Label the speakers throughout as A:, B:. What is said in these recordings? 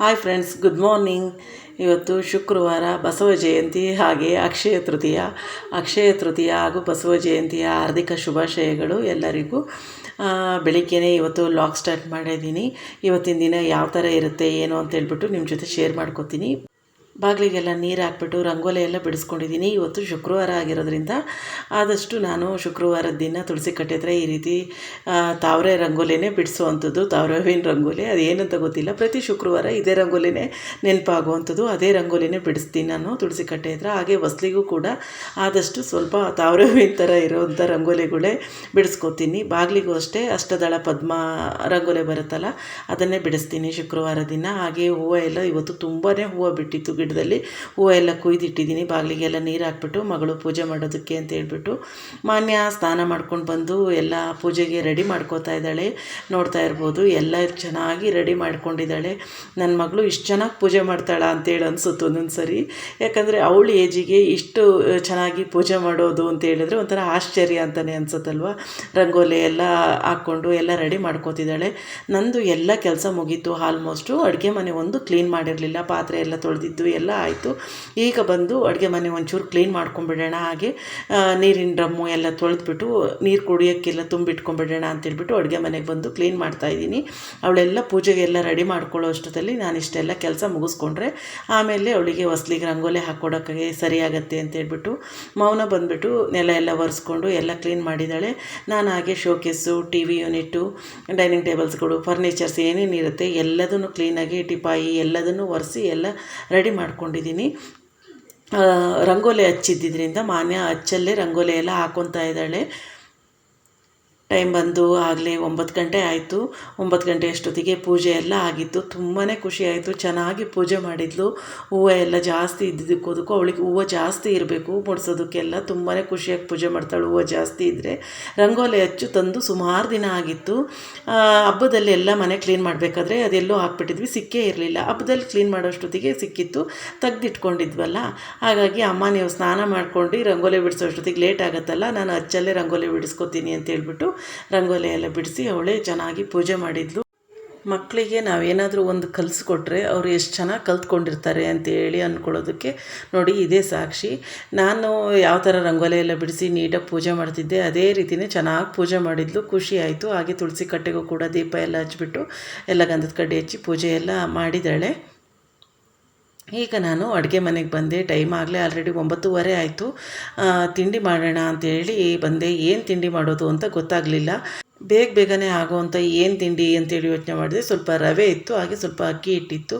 A: Hi friends good morning ಇವತ್ತು ಶುಕ್ರವಾರ ಬಸವ ಜಯಂತಿ ಹಾಗೆ ಅಕ್ಷಯ ತೃತೀಯ. ಅಕ್ಷಯ ತೃತೀಯ ಹಾಗೂ ಬಸವ ಜಯಂತಿಯ ಹಾರ್ದಿಕ ಶುಭಾಶಯಗಳು ಎಲ್ಲರಿಗೂ. ಬೆಳಿಗ್ಗೆನೇ ಇವತ್ತು ಲಾಗ್ ಸ್ಟಾರ್ಟ್ ಮಾಡಿದ್ದೀನಿ. ಇವತ್ತಿನ ದಿನ ಯಾವ ಥರ ಇರುತ್ತೆ, ಏನು ಅಂತ ಹೇಳ್ಬಿಟ್ಟು ನಿಮ್ಮ ಜೊತೆ ಶೇರ್ ಮಾಡ್ಕೊತೀನಿ. ಬಾಗಿಲಿಗೆಲ್ಲ ನೀರು ಹಾಕ್ಬಿಟ್ಟು ರಂಗೋಲಿ ಎಲ್ಲ ಬಿಡಿಸ್ಕೊಂಡಿದ್ದೀನಿ. ಇವತ್ತು ಶುಕ್ರವಾರ ಆಗಿರೋದ್ರಿಂದ ಆದಷ್ಟು ನಾನು ಶುಕ್ರವಾರದ ದಿನ ತುಳಸಿ ಕಟ್ಟೆ ಹತ್ರ ಈ ರೀತಿ ತಾವರೆ ರಂಗೋಲಿನೇ ಬಿಡಿಸುವಂಥದ್ದು. ತಾವರೆ ಹೂವಿನ ರಂಗೋಲಿ ಅದೇನಂತ ಗೊತ್ತಿಲ್ಲ. ಪ್ರತಿ ಶುಕ್ರವಾರ ಇದೇ ರಂಗೋಲಿನೇ ನೆನಪಾಗುವಂಥದ್ದು. ಅದೇ ರಂಗೋಲಿನೇ ಬಿಡಿಸ್ತೀನಿ ನಾನು ತುಳಸಿ ಕಟ್ಟೆ ಹತ್ರ. ಹಾಗೆ ಹೊಸ್ಲಿಗೂ ಕೂಡ ಆದಷ್ಟು ಸ್ವಲ್ಪ ತಾವರೆ ಹೂವಿನ ಥರ ಇರೋವಂಥ ರಂಗೋಲಿಗಳೇ ಬಿಡಿಸ್ಕೊತೀನಿ. ಬಾಗಿಲಿಗೂ ಅಷ್ಟೇ ಅಷ್ಟದಳ ಪದ್ಮ ರಂಗೋಲಿ ಬರುತ್ತಲ್ಲ, ಅದನ್ನೇ ಬಿಡಿಸ್ತೀನಿ ಶುಕ್ರವಾರ ದಿನ. ಹಾಗೆ ಹೂವು ಎಲ್ಲ ಇವತ್ತು ತುಂಬಾ ಹೂವು ಬಿಟ್ಟಿತ್ತು ಗಿಡದಲ್ಲಿ ಹೂವು ಎಲ್ಲ ಕುಯ್ದಿಟ್ಟಿದ್ದೀನಿ. ಬಾಗಿಲಿಗೆಲ್ಲ ನೀರು ಹಾಕ್ಬಿಟ್ಟು ಮಗಳು ಪೂಜೆ ಮಾಡೋದಕ್ಕೆ ಅಂತ ಹೇಳ್ಬಿಟ್ಟು ಮಾನ್ಯ ಸ್ನಾನ ಮಾಡ್ಕೊಂಡು ಬಂದು ಎಲ್ಲ ಪೂಜೆಗೆ ರೆಡಿ ಮಾಡ್ಕೋತಾ ಇದ್ದಾಳೆ. ನೋಡ್ತಾ ಇರ್ಬೋದು, ಎಲ್ಲ ಚೆನ್ನಾಗಿ ರೆಡಿ ಮಾಡ್ಕೊಂಡಿದ್ದಾಳೆ. ನನ್ನ ಮಗಳು ಇಷ್ಟು ಚೆನ್ನಾಗಿ ಪೂಜೆ ಮಾಡ್ತಾಳ ಅಂತೇಳಿ ಅನಿಸುತ್ತೆ ಒಂದೊಂದು ಸರಿ. ಯಾಕಂದರೆ ಅವಳ ಏಜಿಗೆ ಇಷ್ಟು ಚೆನ್ನಾಗಿ ಪೂಜೆ ಮಾಡೋದು ಅಂತ ಹೇಳಿದ್ರೆ ಒಂಥರ ಆಶ್ಚರ್ಯ ಅಂತಲೇ ಅನ್ಸುತ್ತಲ್ವ? ರಂಗೋಲಿ ಎಲ್ಲ ಹಾಕ್ಕೊಂಡು ಎಲ್ಲ ರೆಡಿ ಮಾಡ್ಕೋತಿದ್ದಾಳೆ. ನಂದು ಎಲ್ಲ ಕೆಲಸ ಮುಗೀತು. ಆಲ್ಮೋಸ್ಟು ಅಡುಗೆ ಮನೆ ಒಂದು ಕ್ಲೀನ್ ಮಾಡಿರಲಿಲ್ಲ. ಪಾತ್ರೆ ಎಲ್ಲ ತೊಳೆದಿದ್ದು ಎಲ್ಲ ಆಯಿತು. ಈಗ ಬಂದು ಅಡುಗೆ ಮನೆ ಒಂಚೂರು ಕ್ಲೀನ್ ಮಾಡ್ಕೊಂಬಿಡೋಣ. ಹಾಗೆ ನೀರಿನ ಡ್ರಮ್ಮು ಎಲ್ಲ ತೊಳೆದ್ಬಿಟ್ಟು, ನೀರು ಕುಡಿಯೋಕ್ಕೆಲ್ಲ ತುಂಬಿಟ್ಕೊಂಬಿಡೋಣ ಅಂತೇಳ್ಬಿಟ್ಟು ಅಡುಗೆ ಮನೆಗೆ ಬಂದು ಕ್ಲೀನ್ ಮಾಡ್ತಾಯಿದ್ದೀನಿ ಅವಳೆಲ್ಲ ಪೂಜೆಗೆಲ್ಲ ರೆಡಿ ಮಾಡ್ಕೊಳ್ಳೋ ಅಷ್ಟೊತ್ತಲ್ಲಿ ನಾನು ಇಷ್ಟೆಲ್ಲ ಕೆಲಸ ಮುಗಿಸ್ಕೊಂಡ್ರೆ, ಆಮೇಲೆ ಅವಳಿಗೆ ಹೊಸ್ಲಿಗೆ ರಂಗೋಲಿ ಹಾಕ್ಕೊಡೋಕ್ಕೆ ಸರಿಯಾಗತ್ತೆ ಅಂತ ಹೇಳ್ಬಿಟ್ಟು ಮೌನ ಬಂದುಬಿಟ್ಟು ನೆಲ ಎಲ್ಲ ಒರೆಸ್ಕೊಂಡು ಎಲ್ಲ ಕ್ಲೀನ್ ಮಾಡಿದ್ದಾಳೆ. ನಾನು ಹಾಗೆ showcase T V unit dining ಟೇಬಲ್ಸ್ಗಳು furnitures ಏನೇನಿರುತ್ತೆ ಎಲ್ಲದನ್ನು ಕ್ಲೀನಾಗಿ ಟಿಪಾಯಿ ಎಲ್ಲದನ್ನು ಒರೆಸಿ ಎಲ್ಲ ರೆಡಿ ಮಾಡ್ಕೊಂಡಿದ್ದೀನಿ. ರಂಗೋಲಿ ಹಚ್ಚಿದ್ದಿದ್ರಿಂದ ಮಾನ್ಯ ಅಚ್ಚಲ್ಲೇ ರಂಗೋಲಿ ಎಲ್ಲ ಹಾಕೊತಾ ಇದ್ದಾಳೆ. ಟೈಮ್ ಬಂದು ಆಗಲೇ ಒಂಬತ್ತು ಗಂಟೆ ಆಯಿತು. ಒಂಬತ್ತು ಗಂಟೆ ಅಷ್ಟೊತ್ತಿಗೆ ಪೂಜೆ ಎಲ್ಲ ಆಗಿತ್ತು. ತುಂಬಾ ಖುಷಿ ಆಯಿತು. ಚೆನ್ನಾಗಿ ಪೂಜೆ ಮಾಡಿದ್ಲು. ಹೂವು ಎಲ್ಲ ಜಾಸ್ತಿ ಇದ್ದಿದ್ದಕ್ಕೋದಕ್ಕೂ ಅವಳಿಗೆ ಹೂವು ಜಾಸ್ತಿ ಇರಬೇಕು. ಮುಡ್ಸೋದಕ್ಕೆಲ್ಲ ತುಂಬಾ ಖುಷಿಯಾಗಿ ಪೂಜೆ ಮಾಡ್ತಾಳೆ ಹೂವು ಜಾಸ್ತಿ ಇದ್ದರೆ ರಂಗೋಲಿ ಹಚ್ಚು ತಂದು ಸುಮಾರು ದಿನ ಆಗಿತ್ತು. ಹಬ್ಬದಲ್ಲಿ ಎಲ್ಲ ಮನೆ ಕ್ಲೀನ್ ಮಾಡಬೇಕಾದ್ರೆ ಅದೆಲ್ಲೋ ಹಾಕ್ಬಿಟ್ಟಿದ್ವಿ. ಸಿಕ್ಕೇ ಇರಲಿಲ್ಲ. ಹಬ್ಬದಲ್ಲಿ ಕ್ಲೀನ್ ಮಾಡೋಷ್ಟೊತ್ತಿಗೆ ಸಿಕ್ಕಿತ್ತು. ತೆಗ್ದಿಟ್ಕೊಂಡಿದ್ವಲ್ಲ. ಹಾಗಾಗಿ ಅಮ್ಮ, ನೀವು ಸ್ನಾನ ಮಾಡ್ಕೊಂಡು ರಂಗೋಲಿ ಬಿಡಿಸೋ ಅಷ್ಟೊತ್ತಿಗೆ ಲೇಟ್ ಆಗುತ್ತಲ್ಲ. ನಾನು ಹಚ್ಚಲ್ಲೇ ರಂಗೋಲಿ ಬಿಡಿಸ್ಕೊತೀನಿ ಅಂತ ಹೇಳ್ಬಿಟ್ಟು ರಂಗೋಲಿ ಎಲ್ಲ ಬಿಡಿಸಿ ಅವಳೇ ಚೆನ್ನಾಗಿ ಪೂಜೆ ಮಾಡಿದ್ಲು. ಮಕ್ಕಳಿಗೆ ನಾವೇನಾದರೂ ಒಂದು ಕಲಿಸ್ಕೊಟ್ರೆ ಅವರು ಎಷ್ಟು ಚೆನ್ನಾಗಿ ಕಲ್ತ್ಕೊಂಡಿರ್ತಾರೆ ಅಂತೇಳಿ ಅಂದ್ಕೊಳ್ಳೋದಕ್ಕೆ ನೋಡಿ ಇದೇ ಸಾಕ್ಷಿ. ನಾನು ಯಾವ ಥರ ರಂಗೋಲಿ ಎಲ್ಲ ಬಿಡಿಸಿ ನೀಟಾಗಿ ಪೂಜೆ ಮಾಡ್ತಿದ್ದೆ, ಅದೇ ರೀತಿಯೇ ಚೆನ್ನಾಗಿ ಪೂಜೆ ಮಾಡಿದ್ಲು. ಖುಷಿ ಆಯಿತು. ಹಾಗೆ ತುಳಸಿ ಕಟ್ಟೆಗೂ ಕೂಡ ದೀಪ ಎಲ್ಲ ಹಚ್ಬಿಟ್ಟು ಎಲ್ಲ ಗಂಧದ ಕಡ್ಡಿ ಹಚ್ಚಿ ಪೂಜೆ ಎಲ್ಲ ಮಾಡಿದ್ದಾಳೆ. ಈಗ ನಾನು ಅಡುಗೆ ಮನೆಗೆ ಬಂದೆ ಟೈಮ್ ಆಗಲೇ ಆಲ್ರೆಡಿ ಒಂಬತ್ತುವರೆ ಆಯಿತು. ತಿಂಡಿ ಮಾಡೋಣ ಅಂತೇಳಿ ಬಂದೆ. ಏನು ತಿಂಡಿ ಮಾಡೋದು ಅಂತ ಗೊತ್ತಾಗಲಿಲ್ಲ. ಬೇಗ ಬೇಗನೆ ಆಗುವಂಥ ಏನು ತಿಂಡಿ ಅಂತೇಳಿ ಯೋಚನೆ ಮಾಡಿದೆ ಸ್ವಲ್ಪ ರವೆ ಇತ್ತು, ಹಾಗೆ ಸ್ವಲ್ಪ ಅಕ್ಕಿ ಹಿಟ್ಟಿತ್ತು.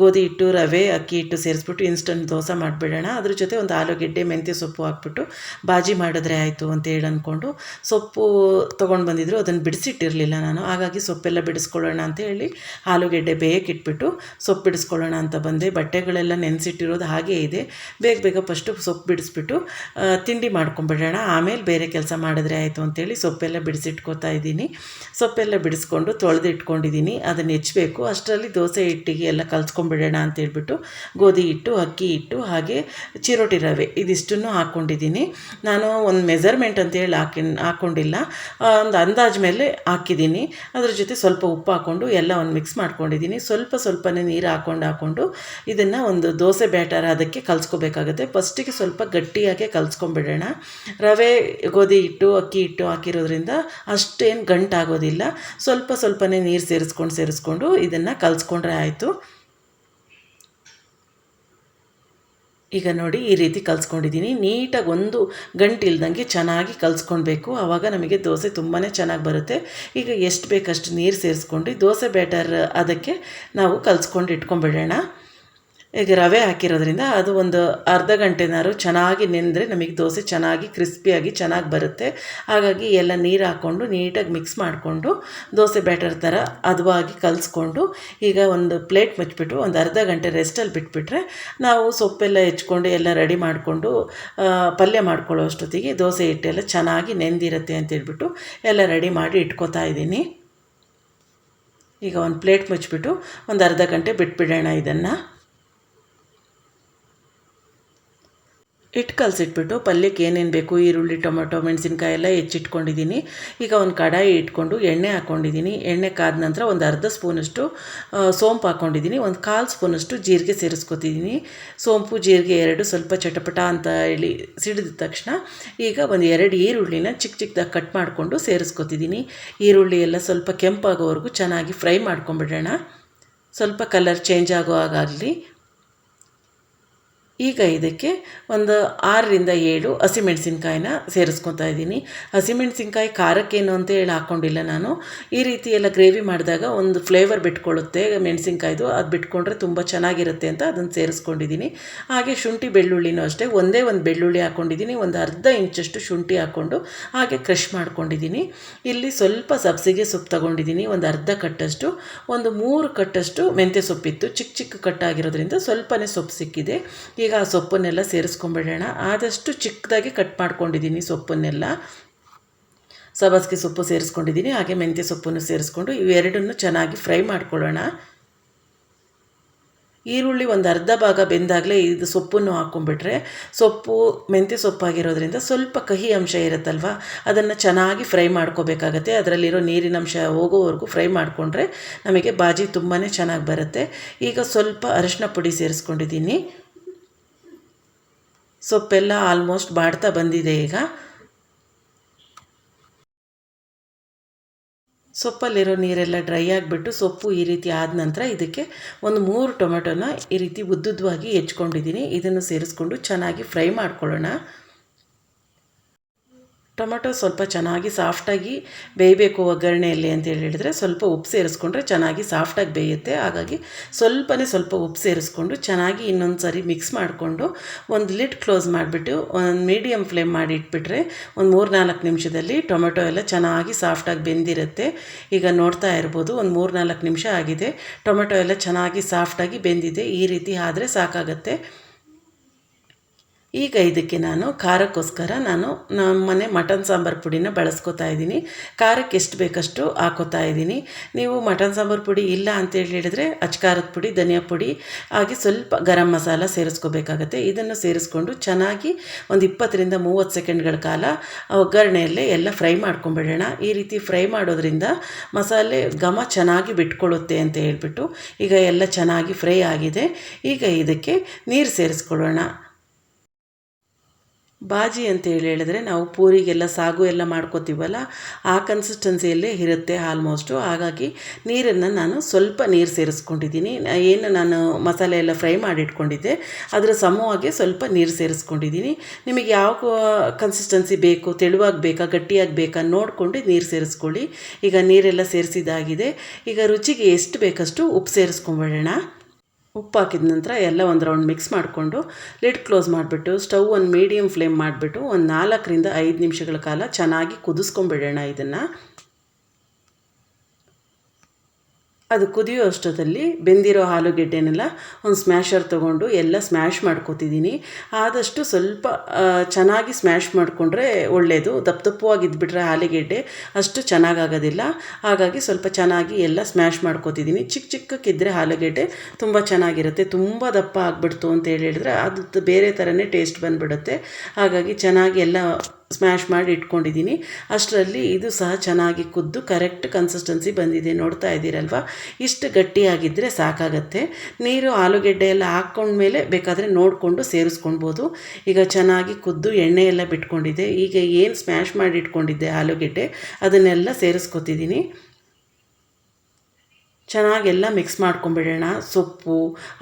A: ಗೋಧಿ ಹಿಟ್ಟು, ರವೆ, ಅಕ್ಕಿ ಹಿಟ್ಟು ಸೇರಿಸ್ಬಿಟ್ಟು ಇನ್ಸ್ಟಂಟ್ ದೋಸೆ ಮಾಡಿಬಿಡೋಣ. ಅದ್ರ ಜೊತೆ ಒಂದು ಆಲೂಗೆಡ್ಡೆ ಮೆಂತ್ಯ ಸೊಪ್ಪು ಹಾಕ್ಬಿಟ್ಟು ಬಾಜಿ ಮಾಡಿದ್ರೆ ಆಯಿತು ಅಂತ ಹೇಳಿ ಅಂದ್ಕೊಂಡು ಸೊಪ್ಪು ತೊಗೊಂಡು ಬಂದಿದ್ರು. ಅದನ್ನು ಬಿಡಿಸಿಟ್ಟಿರಲಿಲ್ಲ ನಾನು. ಹಾಗಾಗಿ ಸೊಪ್ಪೆಲ್ಲ ಬಿಡಿಸ್ಕೊಳ್ಳೋಣ ಅಂತ ಹೇಳಿ ಆಲೂಗೆಡ್ಡೆ ಬೇಯಕ್ಕಿಟ್ಬಿಟ್ಟು ಸೊಪ್ಪು ಬಿಡಿಸ್ಕೊಳ್ಳೋಣ ಅಂತ ಬಂದೆ. ಬಟ್ಟೆಗಳೆಲ್ಲ ನೆನೆಸಿಟ್ಟಿರೋದು ಹಾಗೇ ಇದೆ. ಬೇಗ ಬೇಗ ಫಸ್ಟು ಸೊಪ್ಪು ಬಿಡಿಸ್ಬಿಟ್ಟು ತಿಂಡಿ ಮಾಡ್ಕೊಂಬಿಡೋಣ. ಆಮೇಲೆ ಬೇರೆ ಕೆಲಸ ಮಾಡಿದ್ರೆ ಆಯಿತು ಅಂತೇಳಿ ಸೊಪ್ಪೆಲ್ಲ ಬಿಡಿಸಿಟ್ಕೋತಾ ಇದ್ದೀನಿ. ಸೊಪ್ಪೆಲ್ಲ ಬಿಡಿಸ್ಕೊಂಡು ತೊಳೆದು ಇಟ್ಕೊಂಡಿದ್ದೀನಿ. ಅದನ್ನು ಹೆಚ್ಚಬೇಕು ಅಷ್ಟರಲ್ಲಿ ದೋಸೆ ಹಿಟ್ಟಿಗೆ ಎಲ್ಲ ಕಲ್ಸ್ಕೊಂಡ್ಬಿಡೋಣ ಅಂತ ಹೇಳ್ಬಿಟ್ಟು ಗೋಧಿ ಹಿಟ್ಟು, ಅಕ್ಕಿ ಹಿಟ್ಟು, ಹಾಗೆ ಚಿರೋಟಿ ರವೆ ಇದಿಷ್ಟನ್ನು ಹಾಕ್ಕೊಂಡಿದ್ದೀನಿ. ನಾನು ಒಂದು ಮೆಜರ್ಮೆಂಟ್ ಅಂತೇಳಿ ಹಾಕಿ ಹಾಕ್ಕೊಂಡಿಲ್ಲ ಒಂದು ಅಂದಾಜು ಮೇಲೆ ಹಾಕಿದ್ದೀನಿ. ಅದ್ರ ಜೊತೆ ಸ್ವಲ್ಪ ಉಪ್ಪು ಹಾಕ್ಕೊಂಡು ಎಲ್ಲ ಒಂದು ಮಿಕ್ಸ್ ಮಾಡ್ಕೊಂಡಿದ್ದೀನಿ. ಸ್ವಲ್ಪ ಸ್ವಲ್ಪನೇ ನೀರು ಹಾಕ್ಕೊಂಡು ಹಾಕ್ಕೊಂಡು ಇದನ್ನು ಒಂದು ದೋಸೆ ಬ್ಯಾಟರ್ ಅದಕ್ಕೆ ಕಲಿಸ್ಕೋಬೇಕಾಗುತ್ತೆ. ಫಸ್ಟಿಗೆ ಸ್ವಲ್ಪ ಗಟ್ಟಿಯಾಗೆ ಕಲಿಸ್ಕೊಂಬಿಡೋಣ. ರವೆ, ಗೋಧಿ ಹಿಟ್ಟು, ಅಕ್ಕಿ ಹಿಟ್ಟು ಹಾಕಿರೋದ್ರಿಂದ ಅಷ್ಟೇನು ಗಂಟಾಗೋದಿಲ್ಲ. ಸ್ವಲ್ಪ ಸ್ವಲ್ಪನೇ ನೀರು ಸೇರಿಸ್ಕೊಂಡು ಸೇರಿಸ್ಕೊಂಡು ಇದನ್ನು ಕಲಿಸ್ಕೊಂಡ್ರೆ ಆಯಿತು. ಈಗ ನೋಡಿ ಈ ರೀತಿ ಕಲಿಸ್ಕೊಂಡಿದ್ದೀನಿ. ನೀಟಾಗಿ ಒಂದು ಗಂಟಿಲ್ದಂಗೆ ಚೆನ್ನಾಗಿ ಕಲಿಸ್ಕೊಳ್ಬೇಕು. ಆವಾಗ ನಮಗೆ ದೋಸೆ ತುಂಬಾ ಚೆನ್ನಾಗಿ ಬರುತ್ತೆ. ಈಗ ಎಷ್ಟು ಬೇಕಷ್ಟು ನೀರು ಸೇರಿಸ್ಕೊಂಡು ದೋಸೆ ಬ್ಯಾಟರ್ ಅದಕ್ಕೆ ನಾವು ಕಲಿಸ್ಕೊಂಡು ಇಟ್ಕೊಂಡ್ಬಿಡೋಣ. ಈಗ ರವೆ ಹಾಕಿರೋದ್ರಿಂದ ಅದು ಒಂದು ಅರ್ಧ ಗಂಟೆನಾರು ಚೆನ್ನಾಗಿ ನೆಂದರೆ ನಮಗೆ ದೋಸೆ ಚೆನ್ನಾಗಿ ಕ್ರಿಸ್ಪಿಯಾಗಿ ಚೆನ್ನಾಗಿ ಬರುತ್ತೆ. ಹಾಗಾಗಿ ಎಲ್ಲ ನೀರು ಹಾಕ್ಕೊಂಡು ನೀಟಾಗಿ ಮಿಕ್ಸ್ ಮಾಡಿಕೊಂಡು ದೋಸೆ ಬ್ಯಾಟರ್ ಥರ ಅದುವಾಗಿ ಕಲಿಸ್ಕೊಂಡು ಈಗ ಒಂದು ಪ್ಲೇಟ್ ಮುಚ್ಚಿಬಿಟ್ಟು ಒಂದು ಅರ್ಧ ಗಂಟೆ ರೆಸ್ಟಲ್ಲಿ ಬಿಟ್ಬಿಟ್ರೆ ನಾವು ಸೊಪ್ಪೆಲ್ಲ ಹೆಚ್ಕೊಂಡು ಎಲ್ಲ ರೆಡಿ ಮಾಡಿಕೊಂಡು ಪಲ್ಯ ಮಾಡ್ಕೊಳ್ಳೋ ಅಷ್ಟೊತ್ತಿಗೆ ದೋಸೆ ಹಿಟ್ಟೆಲ್ಲ ಚೆನ್ನಾಗಿ ನೆಂದಿರುತ್ತೆ ಅಂತೇಳ್ಬಿಟ್ಟು ಎಲ್ಲ ರೆಡಿ ಮಾಡಿ ಇಟ್ಕೋತಾ ಇದ್ದೀನಿ. ಈಗ ಒಂದು ಪ್ಲೇಟ್ ಮುಚ್ಚಿಬಿಟ್ಟು ಒಂದು ಅರ್ಧ ಗಂಟೆ ಬಿಟ್ಬಿಡೋಣ ಇದನ್ನು. ಹಿಟ್ಟು ಕಲಸಿಟ್ಬಿಟ್ಟು ಪಲ್ಯಕ್ಕೆ ಏನೇನು ಬೇಕು? ಈರುಳ್ಳಿ, ಟೊಮೊಟೊ, ಮೆಣಸಿನ್ಕಾಯಿ ಎಲ್ಲ ಹೆಚ್ಚಿಟ್ಕೊಂಡಿದ್ದೀನಿ ಈಗ ಒಂದು ಕಡಾಯಿ ಇಟ್ಕೊಂಡು ಎಣ್ಣೆ ಹಾಕ್ಕೊಂಡಿದ್ದೀನಿ ಎಣ್ಣೆ ಕಾದ ನಂತರ ಒಂದು ಅರ್ಧ ಸ್ಪೂನಷ್ಟು ಸೋಂಪು ಹಾಕ್ಕೊಂಡಿದ್ದೀನಿ ಒಂದು ಕಾಲು ಸ್ಪೂನಷ್ಟು ಜೀರಿಗೆ ಸೇರಿಸ್ಕೊತಿದ್ದೀನಿ ಸೋಂಪು, ಜೀರಿಗೆ ಎರಡು ಸ್ವಲ್ಪ ಚಟಪಟ ಅಂತ ಹೇಳಿ ಸಿಡಿದ ತಕ್ಷಣ ಈಗ ಒಂದು ಎರಡು ಈರುಳ್ಳಿನ ಚಿಕ್ಕ ಚಿಕ್ಕದಾಗಿ ಕಟ್ ಮಾಡಿಕೊಂಡು ಸೇರಿಸ್ಕೊತಿದ್ದೀನಿ ಈರುಳ್ಳಿ ಎಲ್ಲ ಸ್ವಲ್ಪ ಕೆಂಪಾಗೋವರೆಗೂ ಚೆನ್ನಾಗಿ ಫ್ರೈ ಮಾಡ್ಕೊಂಬಿಡೋಣ. ಸ್ವಲ್ಪ ಕಲರ್ ಚೇಂಜ್ ಆಗೋ ಹಾಗಾಗಲಿ. ಈಗ ಇದಕ್ಕೆ ಒಂದು ಆರರಿಂದ ಏಳು ಹಸಿಮೆಣಸಿನ್ಕಾಯಿನ ಸೇರಿಸ್ಕೊತಾ ಇದ್ದೀನಿ. ಹಸಿಮೆಣಸಿನ್ಕಾಯಿ ಖಾರಕ್ಕೇನು ಅಂತ ಹೇಳಿ ಹಾಕ್ಕೊಂಡಿಲ್ಲ ನಾನು. ಈ ರೀತಿ ಎಲ್ಲ ಗ್ರೇವಿ ಮಾಡಿದಾಗ ಒಂದು ಫ್ಲೇವರ್ ಬಿಟ್ಕೊಳ್ಳುತ್ತೆ ಮೆಣಸಿನ್ಕಾಯ್ದು. ಅದು ಬಿಟ್ಕೊಂಡ್ರೆ ತುಂಬ ಚೆನ್ನಾಗಿರುತ್ತೆ ಅಂತ ಅದನ್ನು ಸೇರಿಸ್ಕೊಂಡಿದ್ದೀನಿ. ಹಾಗೆ ಶುಂಠಿ ಬೆಳ್ಳುಳ್ಳಿನೂ ಅಷ್ಟೇ, ಒಂದೇ ಒಂದು ಬೆಳ್ಳುಳ್ಳಿ ಹಾಕ್ಕೊಂಡಿದ್ದೀನಿ ಒಂದು ಅರ್ಧ ಇಂಚಷ್ಟು ಶುಂಠಿ ಹಾಕ್ಕೊಂಡು ಹಾಗೆ ಕ್ರಷ್ ಮಾಡ್ಕೊಂಡಿದ್ದೀನಿ. ಇಲ್ಲಿ ಸ್ವಲ್ಪ ಸಬ್ಸಿಗೆ ಸೊಪ್ಪು ತಗೊಂಡಿದ್ದೀನಿ, ಒಂದು ಅರ್ಧ ಕಟ್ಟಷ್ಟು. ಒಂದು ಮೂರು ಕಟ್ಟಷ್ಟು ಮೆಂತ್ಯ ಸೊಪ್ಪಿತ್ತು ಚಿಕ್ಕ ಚಿಕ್ಕ ಕಟ್ಟಾಗಿರೋದ್ರಿಂದ ಸ್ವಲ್ಪನೇ ಸೊಪ್ಪು ಸಿಕ್ಕಿದೆ. ಈಗ ಆ ಸೊಪ್ಪನ್ನೆಲ್ಲ ಸೇರಿಸ್ಕೊಂಬಿಡೋಣ. ಆದಷ್ಟು ಚಿಕ್ಕದಾಗಿ ಕಟ್ ಮಾಡ್ಕೊಂಡಿದ್ದೀನಿ ಸೊಪ್ಪನ್ನೆಲ್ಲ. ಸಬಸ್ಗೆ ಸೊಪ್ಪು ಸೇರಿಸ್ಕೊಂಡಿದ್ದೀನಿ, ಹಾಗೆ ಮೆಂತ್ಯ ಸೊಪ್ಪನ್ನು ಸೇರಿಸ್ಕೊಂಡು ಇವೆರಡನ್ನು ಚೆನ್ನಾಗಿ ಫ್ರೈ ಮಾಡ್ಕೊಳ್ಳೋಣ. ಈರುಳ್ಳಿ ಒಂದು ಅರ್ಧ ಭಾಗ ಬೆಂದಾಗಲೇ ಇದು ಸೊಪ್ಪನ್ನು ಹಾಕ್ಕೊಂಬಿಟ್ರೆ ಸೊಪ್ಪು, ಮೆಂತ್ಯ ಸೊಪ್ಪಾಗಿರೋದ್ರಿಂದ ಸ್ವಲ್ಪ ಕಹಿ ಅಂಶ ಇರುತ್ತಲ್ವ, ಅದನ್ನು ಚೆನ್ನಾಗಿ ಫ್ರೈ ಮಾಡ್ಕೋಬೇಕಾಗತ್ತೆ. ಅದರಲ್ಲಿರೋ ನೀರಿನ ಅಂಶ ಹೋಗೋವರೆಗೂ ಫ್ರೈ ಮಾಡಿಕೊಂಡ್ರೆ ನಮಗೆ ಬಾಜಿ ತುಂಬಾ ಚೆನ್ನಾಗಿ ಬರುತ್ತೆ. ಈಗ ಸ್ವಲ್ಪ ಅರಿಶಿನ ಪುಡಿ ಸೇರಿಸ್ಕೊಂಡಿದ್ದೀನಿ. ಸೊಪ್ಪೆಲ್ಲ ಆಲ್ಮೋಸ್ಟ್ ಬಾಡ್ತಾ ಬಂದಿದೆ ಈಗ. ಸೊಪ್ಪಲ್ಲಿರೋ ನೀರೆಲ್ಲ ಡ್ರೈ ಆಗಿಬಿಟ್ಟು ಸೊಪ್ಪು ಈ ರೀತಿ ಆದ ನಂತರ ಇದಕ್ಕೆ ಒಂದು ಮೂರು ಟೊಮೆಟೊನ ಈ ರೀತಿ ಉದ್ದುದ್ದವಾಗಿ ಹೆಚ್ಕೊಂಡಿದ್ದೀನಿ. ಇದನ್ನು ಸೇರಿಸ್ಕೊಂಡು ಚೆನ್ನಾಗಿ ಫ್ರೈ ಮಾಡ್ಕೊಳ್ಳೋಣ. ಟೊಮೆಟೊ ಸ್ವಲ್ಪ ಚೆನ್ನಾಗಿ ಸಾಫ್ಟಾಗಿ ಬೇಯಬೇಕು ಒಗ್ಗರಣೆಯಲ್ಲಿ ಅಂತ ಹೇಳಿದರೆ ಸ್ವಲ್ಪ ಉಪ್ಪು ಸೇರಿಸ್ಕೊಂಡ್ರೆ ಚೆನ್ನಾಗಿ ಸಾಫ್ಟಾಗಿ ಬೇಯುತ್ತೆ. ಹಾಗಾಗಿ ಸ್ವಲ್ಪನೇ ಸ್ವಲ್ಪ ಉಪ್ಪು ಸೇರಿಸ್ಕೊಂಡು ಚೆನ್ನಾಗಿ ಇನ್ನೊಂದು ಸರಿ ಮಿಕ್ಸ್ ಮಾಡಿಕೊಂಡು ಒಂದು ಲಿಡ್ ಕ್ಲೋಸ್ ಮಾಡಿಬಿಟ್ಟು ಒಂದು ಮೀಡಿಯಮ್ ಫ್ಲೇಮ್ ಮಾಡಿ ಇಟ್ಬಿಟ್ರೆ ಒಂದು ಮೂರು ನಾಲ್ಕು ನಿಮಿಷದಲ್ಲಿ ಟೊಮೆಟೊ ಎಲ್ಲ ಚೆನ್ನಾಗಿ ಸಾಫ್ಟಾಗಿ ಬೆಂದಿರುತ್ತೆ. ಈಗ ನೋಡ್ತಾ ಇರ್ಬೋದು ಒಂದು ಮೂರು ನಾಲ್ಕು ನಿಮಿಷ ಆಗಿದೆ. ಟೊಮೆಟೊ ಎಲ್ಲ ಚೆನ್ನಾಗಿ ಸಾಫ್ಟಾಗಿ ಬೆಂದಿದೆ. ಈ ರೀತಿ ಆದರೆ ಸಾಕಾಗತ್ತೆ. ಈಗ ಇದಕ್ಕೆ ನಾನು ಖಾರಕ್ಕೋಸ್ಕರ ನಾನು ನಮ್ಮ ಮನೆ ಮಟನ್ ಸಾಂಬಾರು ಪುಡಿನ ಬಳಸ್ಕೊತಾ ಇದ್ದೀನಿ. ಖಾರಕ್ಕೆ ಎಷ್ಟು ಬೇಕಷ್ಟು ಹಾಕೋತಾ ಇದ್ದೀನಿ. ನೀವು ಮಟನ್ ಸಾಂಬಾರು ಪುಡಿ ಇಲ್ಲ ಅಂತೇಳಿ ಹೇಳಿದ್ರೆ ಅಚ್ಕಾರದ ಪುಡಿ, ಧನಿಯಾ ಪುಡಿ, ಹಾಗೆ ಸ್ವಲ್ಪ ಗರಂ ಮಸಾಲ ಸೇರಿಸ್ಕೋಬೇಕಾಗತ್ತೆ. ಇದನ್ನು ಸೇರಿಸ್ಕೊಂಡು ಚೆನ್ನಾಗಿ ಒಂದು ಇಪ್ಪತ್ತರಿಂದ ಮೂವತ್ತು ಸೆಕೆಂಡ್ಗಳ ಕಾಲ ಒಗ್ಗರಣೆಯಲ್ಲೇ ಎಲ್ಲ ಫ್ರೈ ಮಾಡ್ಕೊಂಬಿಡೋಣ. ಈ ರೀತಿ ಫ್ರೈ ಮಾಡೋದ್ರಿಂದ ಮಸಾಲೆ ಘಮ ಚೆನ್ನಾಗಿ ಬಿಟ್ಕೊಳ್ಳುತ್ತೆ ಅಂತ ಹೇಳ್ಬಿಟ್ಟು ಈಗ ಎಲ್ಲ ಚೆನ್ನಾಗಿ ಫ್ರೈ ಆಗಿದೆ. ಈಗ ಇದಕ್ಕೆ ನೀರು ಸೇರಿಸ್ಕೊಳ್ಳೋಣ. ಬಾಜಿ ಅಂತ ಹೇಳಿ ಹೇಳಿದ್ರೆ ನಾವು ಪೂರಿಗೆಲ್ಲ, ಸಾಗು ಎಲ್ಲ ಮಾಡ್ಕೋತೀವಲ್ಲ, ಆ ಕನ್ಸಿಸ್ಟೆನ್ಸಿಯಲ್ಲೇ ಇರುತ್ತೆ ಆಲ್ಮೋಸ್ಟು ಹಾಗಾಗಿ ನೀರನ್ನು ನಾನು ಸ್ವಲ್ಪ ನೀರು ಸೇರಿಸ್ಕೊಂಡಿದ್ದೀನಿ. ಏನು ನಾನು ಮಸಾಲೆ ಎಲ್ಲ ಫ್ರೈ ಮಾಡಿಟ್ಕೊಂಡಿದ್ದೆ, ಅದರ ಸಮವಾಗಿ ಸ್ವಲ್ಪ ನೀರು ಸೇರಿಸ್ಕೊಂಡಿದ್ದೀನಿ. ನಿಮಗೆ ಯಾವ ಕನ್ಸಿಸ್ಟೆನ್ಸಿ ಬೇಕು, ತೆಳುವಾಗಿ ಬೇಕಾ, ಗಟ್ಟಿಯಾಗಿ ಬೇಕಾ ನೋಡಿಕೊಂಡು ನೀರು ಸೇರಿಸ್ಕೊಳ್ಳಿ. ಈಗ ನೀರೆಲ್ಲ ಸೇರಿಸಿದಾಗಿದೆ ಈಗ ರುಚಿಗೆ ಎಷ್ಟು ಬೇಕಷ್ಟು ಉಪ್ಪು ಸೇರಿಸ್ಕೊಂಬಿಡೋಣ ಉಪ್ಪು ಹಾಕಿದ ನಂತರ ಎಲ್ಲ ಒಂದು ರೌಂಡ್ ಮಿಕ್ಸ್ ಮಾಡಿಕೊಂಡು ಲಿಡ್ ಕ್ಲೋಸ್ ಮಾಡಿಬಿಟ್ಟು ಸ್ಟವ್ ಒಂದು ಮೀಡಿಯಮ್ ಫ್ಲೇಮ್ ಮಾಡಿಬಿಟ್ಟು ಒಂದು ನಾಲ್ಕರಿಂದ ಐದು ನಿಮಿಷಗಳ ಕಾಲ ಚೆನ್ನಾಗಿ ಕುದಿಸ್ಕೊಂಬಿಡೋಣ ಇದನ್ನು. ಅದು ಕುದಿಯೋ ಅಷ್ಟೊತ್ತಲ್ಲಿ ಬೆಂದಿರೋ ಆಲೂಗೆಡ್ಡೆನೆಲ್ಲ ಒಂದು ಸ್ಮ್ಯಾಶರ್ ತೊಗೊಂಡು ಎಲ್ಲ ಸ್ಮ್ಯಾಶ್ ಮಾಡ್ಕೋತಿದ್ದೀನಿ. ಆದಷ್ಟು ಸ್ವಲ್ಪ ಚೆನ್ನಾಗಿ ಸ್ಮ್ಯಾಶ್ ಮಾಡಿಕೊಂಡ್ರೆ ಒಳ್ಳೆಯದು ದಪ್ಪ ದಪ್ಪವಾಗಿ ಇದ್ಬಿಟ್ರೆ ಆಲೂಗೆಡ್ಡೆ ಅಷ್ಟು ಚೆನ್ನಾಗಾಗೋದಿಲ್ಲ. ಹಾಗಾಗಿ ಸ್ವಲ್ಪ ಚೆನ್ನಾಗಿ ಎಲ್ಲ ಸ್ಮ್ಯಾಶ್ ಮಾಡ್ಕೋತಿದ್ದೀನಿ. ಚಿಕ್ಕ ಚಿಕ್ಕಕ್ಕಿದ್ದರೆ ಆಲೂಗೆಡ್ಡೆ ತುಂಬ ಚೆನ್ನಾಗಿರುತ್ತೆ. ತುಂಬ ದಪ್ಪ ಆಗಿಬಿಡ್ತು ಅಂತ ಹೇಳಿ ಹೇಳಿದ್ರೆ ಅದು ಬೇರೆ ಥರನೇ ಟೇಸ್ಟ್ ಬಂದುಬಿಡುತ್ತೆ. ಹಾಗಾಗಿ ಚೆನ್ನಾಗಿ ಎಲ್ಲ ಸ್ಮ್ಯಾಶ್ ಮಾಡಿ ಇಟ್ಕೊಂಡಿದ್ದೀನಿ. ಅಷ್ಟರಲ್ಲಿ ಇದು ಸಹ ಚೆನ್ನಾಗಿ ಕುದ್ದು ಕರೆಕ್ಟ್ ಕನ್ಸಿಸ್ಟೆನ್ಸಿ ಬಂದಿದೆ. ನೋಡ್ತಾ ಇದ್ದೀರಲ್ವ? ಇಷ್ಟು ಗಟ್ಟಿಯಾಗಿದ್ದರೆ ಸಾಕಾಗತ್ತೆ. ನೀರು, ಆಲೂಗೆಡ್ಡೆ ಎಲ್ಲ ಹಾಕ್ಕೊಂಡ್ಮೇಲೆ ಬೇಕಾದರೆ ನೋಡಿಕೊಂಡು ಸೇರಿಸ್ಕೊಳ್ಬೋದು. ಈಗ ಚೆನ್ನಾಗಿ ಕುದ್ದು ಎಣ್ಣೆ ಎಲ್ಲ ಬಿಟ್ಕೊಂಡಿದೆ ಈಗ ಏನು ಸ್ಮ್ಯಾಶ್ ಮಾಡಿ ಇಟ್ಕೊಂಡಿದ್ದೆ ಆಲೂಗೆಡ್ಡೆ, ಅದನ್ನೆಲ್ಲ ಸೇರಿಸ್ಕೊತಿದ್ದೀನಿ. ಚೆನ್ನಾಗೆಲ್ಲ ಮಿಕ್ಸ್ ಮಾಡ್ಕೊಂಬಿಡೋಣ. ಸೊಪ್ಪು,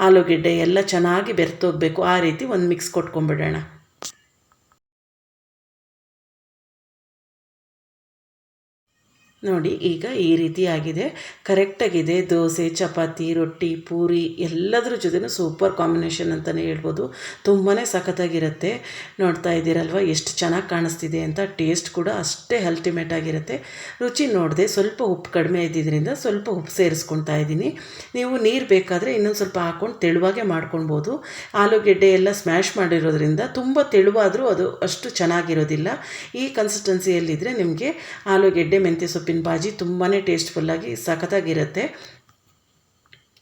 A: ಆಲೂಗೆಡ್ಡೆ ಎಲ್ಲ ಚೆನ್ನಾಗಿ ಬೆರೆತೋಗ್ಬೇಕು ಆ ರೀತಿ ಒಂದು ಮಿಕ್ಸ್ ಕೊಟ್ಕೊಂಬಿಡೋಣ. ನೋಡಿ, ಈಗ ಈ ರೀತಿ ಆಗಿದೆ. ಕರೆಕ್ಟಾಗಿದೆ ದೋಸೆ, ಚಪಾತಿ, ರೊಟ್ಟಿ, ಪೂರಿ ಎಲ್ಲದರ ಜೊತೆನೂ ಸೂಪರ್ ಕಾಂಬಿನೇಷನ್ ಅಂತಲೇ ಹೇಳ್ಬೋದು. ತುಂಬಾ ಸಖತ್ತಾಗಿರುತ್ತೆ. ನೋಡ್ತಾ ಇದ್ದೀರಲ್ವ? ಎಷ್ಟು ಚೆನ್ನಾಗಿ ಕಾಣಿಸ್ತಿದೆ ಅಂತ ಟೇಸ್ಟ್ ಕೂಡ ಅಷ್ಟೇ ಅಲ್ಟಿಮೇಟ್ ಆಗಿರುತ್ತೆ. ರುಚಿ ನೋಡಿದೆ ಸ್ವಲ್ಪ ಉಪ್ಪು ಕಡಿಮೆ ಇದ್ದಿದ್ದರಿಂದ ಸ್ವಲ್ಪ ಉಪ್ಪು ಸೇರಿಸ್ಕೊಳ್ತಾ ಇದ್ದೀನಿ. ನೀವು ನೀರು ಬೇಕಾದರೆ ಇನ್ನೊಂದು ಸ್ವಲ್ಪ ಹಾಕ್ಕೊಂಡು ತೆಳುವಾಗೆ ಮಾಡ್ಕೊಳ್ಬೋದು. ಆಲೂಗೆಡ್ಡೆ ಎಲ್ಲ ಸ್ಮ್ಯಾಶ್ ಮಾಡಿರೋದ್ರಿಂದ ತುಂಬ ತೆಳುವಾದರೂ ಅದು ಅಷ್ಟು ಚೆನ್ನಾಗಿರೋದಿಲ್ಲ. ಈ ಕನ್ಸಿಸ್ಟೆನ್ಸಿಯಲ್ಲಿದ್ದರೆ ನಿಮಗೆ ಆಲೂಗೆಡ್ಡೆ, ಮೆಂತ್ಯ ಸೊಪ್ಪಿನ ಬಾಜಿ ತುಂಬಾ ಟೇಸ್ಟ್ಫುಲ್ಲಾಗಿ ಸಖತ್ತಾಗಿರುತ್ತೆ.